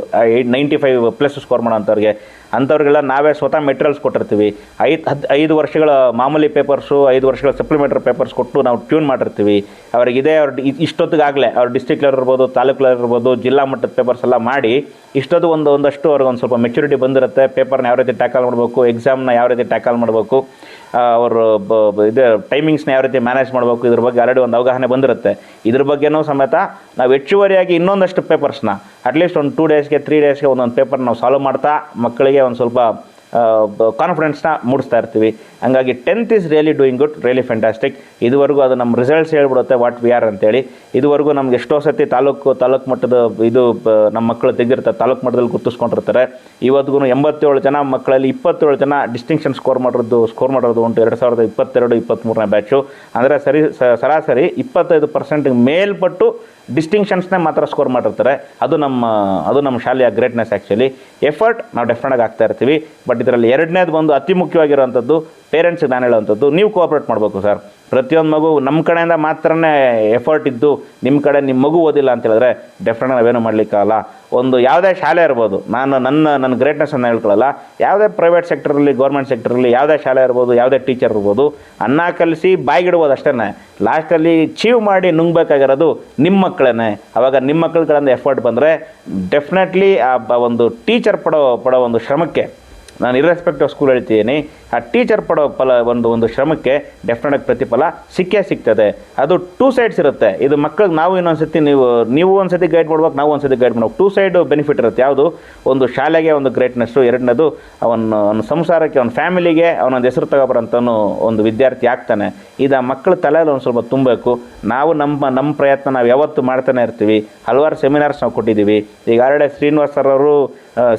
ninety five plus score ಮಾಡೋಂಥವ್ರಿಗೆ. ಅಂಥವ್ರಿಗೆಲ್ಲ ನಾವೇ ಸ್ವತಃ ಮೆಟೀರಿಯಲ್ಸ್ ಕೊಟ್ಟಿರ್ತೀವಿ. ಐದು ಹದ್, ಐದು ವರ್ಷಗಳ ಮಾಮೂಲಿ ಪೇಪರ್ಸು ಐದು ವರ್ಷಗಳ ಸಪ್ಲಿಮೆಂಟರಿ ಪೇಪರ್ಸ್ ಕೊಟ್ಟು ನಾವು ಟ್ಯೂನ್ ಮಾಡಿರ್ತೀವಿ. ಅವ್ರಿಗೆ ಇದೇ ಅವ್ರ ಇಷ್ಟೊತ್ತಿಗಾಗಲೇ ಅವ್ರ ಡಿಸ್ಟಿಕ್ ಲೆವೆಲ್ ಇರ್ಬೋದು, ತಾಲೂಕು ಲೆವೆಲ್ ಇರ್ಬೋದು, ಜಿಲ್ಲಾ ಮಟ್ಟದ ಪೇಪರ್ಸ್ ಎಲ್ಲ ಮಾಡಿ ಇಷ್ಟೊತ್ತು ಒಂದು, ಒಂದಷ್ಟು ಅವ್ರಿಗೆ ಒಂದು ಸ್ವಲ್ಪ ಮೆಚುರಿಟಿ ಬಂದಿರುತ್ತೆ. ಪೇಪರ್ನ ಯಾವ ರೀತಿ ಟ್ಯಾಕಲ್ ಮಾಡಬೇಕು ಎಕ್ಸಾಮ್ನ ಯಾವ ರೀತಿ ಟ್ಯಾಕಲ್ ಮಾಡಬೇಕು. ಅವರು ಇದು ಟೈಮಿಂಗ್ಸ್ನ ಯಾವ ರೀತಿ ಮ್ಯಾನೇಜ್ ಮಾಡಬೇಕು, ಇದ್ರ ಬಗ್ಗೆ ಆಲ್ರೆಡಿ ಒಂದು ಅವಗಾಹನೆ ಬಂದಿರುತ್ತೆ. ಇದ್ರ ಬಗ್ಗೆನೂ ಸಮೇತ ನಾವು ಹೆಚ್ಚುವರಿಯಾಗಿ ಇನ್ನೊಂದಷ್ಟು ಪೇಪರ್ಸ್ನ ಅಟ್ಲೀಸ್ಟ್ ಒಂದು ಟೂ ಡೇಸ್ಗೆ ತ್ರೀ ಡೇಸ್ಗೆ ಒಂದೊಂದು ಪೇಪರ್ ನಾವು ಸಾಲ್ವ್ ಮಾಡ್ತಾ ಮಕ್ಕಳಿಗೆ ಒಂದು ಸ್ವಲ್ಪ ಕಾನ್ಫಿಡೆನ್ಸ್ನ ಮೂಡಿಸ್ತಾ ಇರ್ತೀವಿ. ಹಂಗಾಗಿ tenth is really doing good really fantastic ಇದುವರೆಗೂ ಅದು ನಮ್ಮ ರಿಸಲ್ಟ್ಸ್ ಹೇಳ್ಬಿಡುತ್ತೆ ವಾಟ್ ವಿ ಆರ್ ಅಂತೇಳಿ. ಇದುವರೆಗೂ ನಮ್ಗೆ ಎಷ್ಟೋ ಸತಿ ತಾಲೂಕು ತಾಲೂಕು ಮಟ್ಟದ ಇದು ನಮ್ಮ ಮಕ್ಕಳು ತೆಗೆದಿರ್ತಾರೆ, ತಾಲೂಕು ಮಟ್ಟದಲ್ಲಿ ಗುರ್ತಿಸ್ಕೊಂಡಿರ್ತಾರೆ. ಇವತ್ತಿಗೂ ಎಂಬತ್ತೇಳು ಜನ ಮಕ್ಕಳಲ್ಲಿ ಇಪ್ಪತ್ತೇಳು ಜನ ಡಿಸ್ಟಿಂಕ್ಷನ್ ಸ್ಕೋರ್ ಮಾಡಿರೋದು ಸ್ಕೋರ್ ಮಾಡಿರೋದು ಉಂಟು. ಎರಡು ಸಾವಿರದ ಇಪ್ಪತ್ತೆರಡು ಇಪ್ಪತ್ತ್ಮೂರನೇ ಬ್ಯಾಚು ಅಂದರೆ ಸರಿ ಸರಾಸರಿ ಇಪ್ಪತ್ತೈದು ಪರ್ಸೆಂಟ್ಗೆ ಮೇಲ್ಪಟ್ಟು ಡಿಸ್ಟಿಂಕ್ಷನ್ಸ್ನೇ ಮಾತ್ರ ಸ್ಕೋರ್ ಮಾಡಿರ್ತಾರೆ. ಅದು ನಮ್ಮ ಅದು ನಮ್ಮ ಶಾಲೆಯ ಗ್ರೇಟ್ನೆಸ್ ಆ್ಯಕ್ಚುಲಿ ಎಫರ್ಟ್ ನಾವು ಡೆಫ್ರೆಂಟಾಗಿ ಆಗ್ತಾ ಇರ್ತೀವಿ. ಬಟ್ ಇದರಲ್ಲಿ ಎರಡನೇದು ಒಂದು ಅತಿ ಮುಖ್ಯವಾಗಿರುವಂಥದ್ದು ಪೇರೆಂಟ್ಸ್ಗೆ ನಾನು ಹೇಳುವಂಥದ್ದು, ನೀವು ಕೋಆಪ್ರೇಟ್ ಮಾಡಬೇಕು ಸರ್. ಪ್ರತಿಯೊಂದು ಮಗು ನಮ್ಮ ಕಡೆಯಿಂದ ಮಾತ್ರನೇ ಎಫರ್ಟ್ ಇದ್ದು ನಿಮ್ಮ ಕಡೆ ನಿಮ್ಮ ಮಗು ಓದಿಲ್ಲ ಅಂತ ಹೇಳಿದ್ರೆ ಡೆಫಿನೆಟ್ ನಾವೇನು ಮಾಡಲಿಕ್ಕಾಗಲ್ಲ. ಒಂದು ಯಾವುದೇ ಶಾಲೆ ಇರ್ಬೋದು, ನಾನು ನನ್ನ ನನ್ನ ಗ್ರೇಟ್ನೆಸ್ಸನ್ನು ಹೇಳ್ಕೊಳ್ಳಲ್ಲ. ಯಾವುದೇ ಪ್ರೈವೇಟ್ ಸೆಕ್ಟರಲ್ಲಿ ಗೌರ್ಮೆಂಟ್ ಸೆಕ್ಟರಲ್ಲಿ ಯಾವುದೇ ಶಾಲೆ ಇರ್ಬೋದು, ಯಾವುದೇ ಟೀಚರ್ ಇರ್ಬೋದು, ಅನ್ನ ಕಲಿಸಿ ಬಾಯಿಗಿಡ್ಬೋದು ಅಷ್ಟೇ ಲಾಸ್ಟಲ್ಲಿ ಚೀವ್ ಮಾಡಿ ನುಂಗ್ಬೇಕಾಗಿರೋದು ನಿಮ್ಮ ಮಕ್ಕಳೇ ಅವಾಗ ನಿಮ್ಮ ಮಕ್ಕಳ ಕಡೆಯಿಂದ ಎಫರ್ಟ್ ಬಂದರೆ ಡೆಫಿನೆಟ್ಲಿ ಆ ಒಂದು ಟೀಚರ್ ಪಡೋ ಪಡೋ ಒಂದು ಶ್ರಮಕ್ಕೆ ನಾನು ಇರ್ರೆಸ್ಪೆಕ್ಟ್ ಆಫ್ ಸ್ಕೂಲ್ ಹೇಳ್ತಿದ್ದೀನಿ ಆ ಟೀಚರ್ ಪಡೋ ಫಲ, ಒಂದು ಒಂದು ಶ್ರಮಕ್ಕೆ ಡೆಫಿನೆಟ್ ಪ್ರತಿಫಲ ಸಿಕ್ಕೇ ಸಿಗ್ತದೆ. ಅದು ಟೂ ಸೈಡ್ಸ್ ಇರುತ್ತೆ. ಇದು ಮಕ್ಕಳಿಗೆ ನಾವು ಇನ್ನೊಂದ್ಸತಿ ನೀವು ನೀವು ಒಂದ್ಸತಿ ಗೈಡ್ ಮಾಡ್ಬೇಕು, ನಾವು ಒಂದ್ಸತಿ ಗೈಡ್ ಮಾಡ್ಬೇಕು. ಟೂ ಸೈಡ್ ಬೆನಿಫಿಟ್ ಇರುತ್ತೆ. ಯಾವುದು? ಒಂದು ಶಾಲೆಗೆ ಒಂದು ಗ್ರೇಟ್ನೆಸ್ಸು ಎರಡನೇದು ಅವನ ಅವನ ಸಂಸಾರಕ್ಕೆ, ಅವನ ಫ್ಯಾಮಿಲಿಗೆ ಅವನೊಂದು ಹೆಸರು ತಗೊಬರಂತನು ಒಂದು ವಿದ್ಯಾರ್ಥಿ ಆಗ್ತಾನೆ. ಇದು ಆ ಮಕ್ಕಳ ತಲೆಯಲ್ಲಿ ಒಂದು ಸ್ವಲ್ಪ ತುಂಬಬೇಕು. ನಾವು ನಮ್ಮ ನಮ್ಮ ಪ್ರಯತ್ನ ನಾವು ಯಾವತ್ತು ಮಾಡ್ತಾನೆ ಇರ್ತೀವಿ. ಹಲವಾರು ಸೆಮಿನಾರ್ಸ್ ನಾವು ಕೊಟ್ಟಿದ್ದೀವಿ. ಈಗ ಆಲ್ರೆಡಿ ಶ್ರೀನಿವಾಸ್ ಸರ್ ಅವರು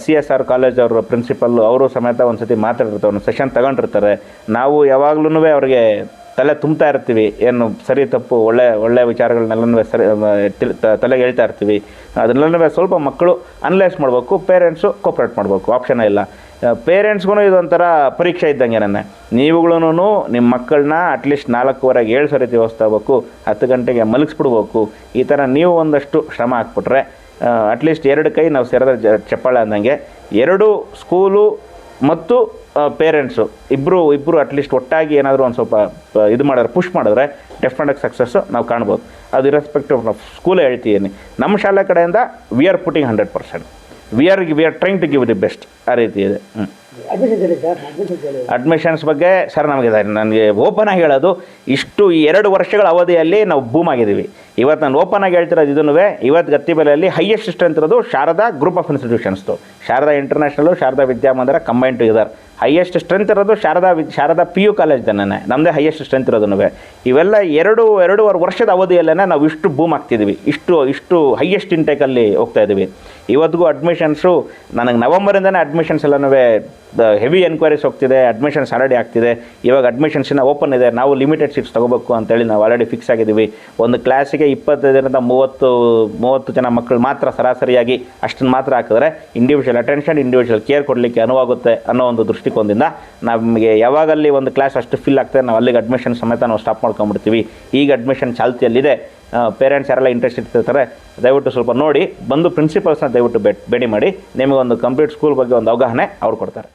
ಸಿ ಎಸ್ ಆರ್ ಕಾಲೇಜ್ ಅವರು ಪ್ರಿನ್ಸಿಪಲ್ ಅವರು ಸಮೇತ ಒಂದು ಸತಿ ಮಾತಾಡಿರ್ತಾರೆ ಸೆಷನ್ ತಗೊಂಡಿರ್ತಾರೆ. ನಾವು ಯಾವಾಗ್ಲೂ ಅವ್ರಿಗೆ ತಲೆ ತುಂಬ್ತಾ ಇರ್ತೀವಿ. ಏನು ಸರಿ ತಪ್ಪು, ಒಳ್ಳೆ ಒಳ್ಳೆ ವಿಚಾರಗಳನ್ನೆಲ್ಲನೂ ಸರಿ ತಲೆಗೆ ಹೇಳ್ತಾ ಇರ್ತೀವಿ. ಅದನ್ನೆಲ್ಲನೂ ಸ್ವಲ್ಪ ಮಕ್ಕಳು ಅನಲೈಸ್ ಮಾಡಬೇಕು ಪೇರೆಂಟ್ಸು ಕೋಪ್ರೇಟ್ ಮಾಡಬೇಕು ಆಪ್ಷನ್ ಇಲ್ಲ. ಪೇರೆಂಟ್ಸ್ಗೂ ಇದೊಂಥರ ಪರೀಕ್ಷೆ ಇದ್ದಂಗೆ ನನ್ನ. ನೀವುಗಳೂ ನಿಮ್ಮ ಮಕ್ಕಳನ್ನ ಅಟ್ಲೀಸ್ಟ್ ನಾಲ್ಕೂವರೆಗೆ ಏಳು ಸರಿ ಹೋಗ್ಬೇಕು, ಹತ್ತು ಗಂಟೆಗೆ ಮಲಗಿಸ್ಬಿಡ್ಬೇಕು. ಈ ಥರ ನೀವು ಒಂದಷ್ಟು ಶ್ರಮ ಹಾಕ್ಬಿಟ್ರೆ ಅಟ್ಲೀಸ್ಟ್ ಎರಡು ಕೈ ನಾವು ಸೆರೆದ ಚಪ್ಪಾಳೆ ಅಂದಂಗೆ. ಎರಡು ಸ್ಕೂಲು ಮತ್ತು ಪೇರೆಂಟ್ಸು ಇಬ್ಬರು ಇಬ್ಬರು ಅಟ್ಲೀಸ್ಟ್ ಒಟ್ಟಾಗಿ ಏನಾದರೂ ಒಂದು ಸ್ವಲ್ಪ ಇದು ಮಾಡಿದ್ರೆ ಪುಷ್ ಮಾಡಿದ್ರೆ ಡೆಫಿನೆಟಾಗಿ ಸಕ್ಸಸ್ಸು ನಾವು ಕಾಣ್ಬೋದು. ಅದು ಇರೆಸ್ಪೆಕ್ಟಿವ್ ಆಫ್ ಸ್ಕೂಲೇ ಹೇಳ್ತೀನಿ ನಮ್ಮ ಶಾಲೆ ಕಡೆಯಿಂದ we are putting hundred percent we are we are trying to give the best ಆ ರೀತಿ ಇದೆ. ಹ್ಞೂ ಅಡ್ಮಿಷನ್ಸ್ ಬಗ್ಗೆ ಸರ್ ನಮಗೆ ನನಗೆ ಓಪನ್ ಆಗಿ ಹೇಳೋದು ಇಷ್ಟು ಎರಡು ವರ್ಷಗಳ ಅವಧಿಯಲ್ಲಿ ನಾವು ಬೂಮ್ ಆಗಿದ್ದೀವಿ. ಇವತ್ತು ನಾನು ಓಪನ್ ಆಗಿ ಹೇಳ್ತಿರೋದು ಇದನ್ನು ಇವತ್ತು ಗತ್ತಿಬೆಲೆಯಲ್ಲಿ ಹೈಯೆಸ್ಟ್ ಸ್ಟ್ರೆಂತ್ ಇರೋದು Sharada group of ಇನ್ಸ್ಟಿಟ್ಯೂಷನ್ಸ್ದು Sharada International Sharada Vidyamandira combine together highest strength ಇರೋದು Sharada V, Sharada P U college ನನ್ನೇ ನಮ್ಮದೇ ಹೈಯೆಸ್ಟ್ ಸ್ಟ್ರೆಂತ್ ಇರೋದನ್ನು ಇವೆಲ್ಲ ಎರಡು, ಎರಡೂವರೆ ವರ್ಷದ ಅವಧಿಯಲ್ಲೇ ನಾವು ಇಷ್ಟು ಬೂಮ್ ಆಗ್ತಿದ್ದೀವಿ ಇಷ್ಟು ಇಷ್ಟು ಹೈಯೆಸ್ಟ್ ಇಂಟೇಕಲ್ಲಿ ಹೋಗ್ತಾ ಇದ್ದೀವಿ ಇವತ್ತಿಗೂ ಅಡ್ಮಿಷನ್ಸು ನನಗೆ ನವಂಬರಿಂದನೇ ಅಡ್ಮಿಷನ್ಸ್ ಎಲ್ಲನೂ ಹೆವಿ ಎನ್ಕ್ವೈರೀಸ್ ಹೋಗ್ತಿದೆ ಅಡ್ಮಿಷನ್ಸ್ ಆಲ್ರೆಡಿ ಆಗ್ತಿದೆ. ಇವಾಗ ಅಡ್ಮಿಷನ್ಸಿನ ಓಪನ್ ಇದೆ. ನಾವು ಲಿಮಿಟೆಡ್ ಸೀಟ್ಸ್ ತೊಗೋಬೇಕು ಅಂತೇಳಿ ನಾವು ಆಲ್ರೆಡಿ ಫಿಕ್ಸ್ ಆಗಿದ್ದೀವಿ. ಒಂದು ಕ್ಲಾಸಿಗೆ ಇಪ್ಪತ್ತೈದರಿಂದ ಮೂವತ್ತು ಮೂವತ್ತು ಜನ ಮಕ್ಕಳು ಮಾತ್ರ ಸರಾಸರಿಯಾಗಿ ಅಷ್ಟನ್ನು ಮಾತ್ರ ಹಾಕಿದ್ರೆ ಇಂಡಿವಿಜುವಲ್ ಅಟೆನ್ಷನ್ ಇಂಡಿವಿಜುವಲ್ ಕೇರ್ ಕೊಡಲಿಕ್ಕೆ ಅನುವಾಗುತ್ತೆ ಅನ್ನೋ ಒಂದು ದೃಷ್ಟಿಕೋನದಿಂದ ನಮಗೆ ಯಾವಾಗಲ್ಲಿ ಒಂದು ಕ್ಲಾಸ್ ಅಷ್ಟು ಫಿಲ್ ಆಗ್ತದೆ, ನಾವು ಅಲ್ಲಿಗೆ ಅಡ್ಮಿಷನ್ ಸಮೇತ ನಾವು ಸ್ಟಾಪ್ ಮಾಡ್ಕೊಂಡ್ಬಿಡ್ತೀವಿ. ಈಗ ಅಡ್ಮಿಷನ್ ಚಾಲ್ತಿಯಲ್ಲಿದೆ. ಪೇರೆಂಟ್ಸ್ ಯಾರೆಲ್ಲ ಇಂಟ್ರೆಸ್ಟ್ ಇರ್ತಿರ್ತಾರೆ ದಯವಿಟ್ಟು ಸ್ವಲ್ಪ ನೋಡಿ. ಬಂದು ಪ್ರಿನ್ಸಿಪಲ್ಸ್ನ ದಯವಿಟ್ಟು ಭೇಟಿ ಮಾಡಿ. ನಿಮಗೊಂದು ಕಂಪ್ಲೀಟ್ ಸ್ಕೂಲ್ ಬಗ್ಗೆ ಒಂದು ಅವಗಾಹನೆ ಅವ್ರು ಕೊಡ್ತಾರೆ.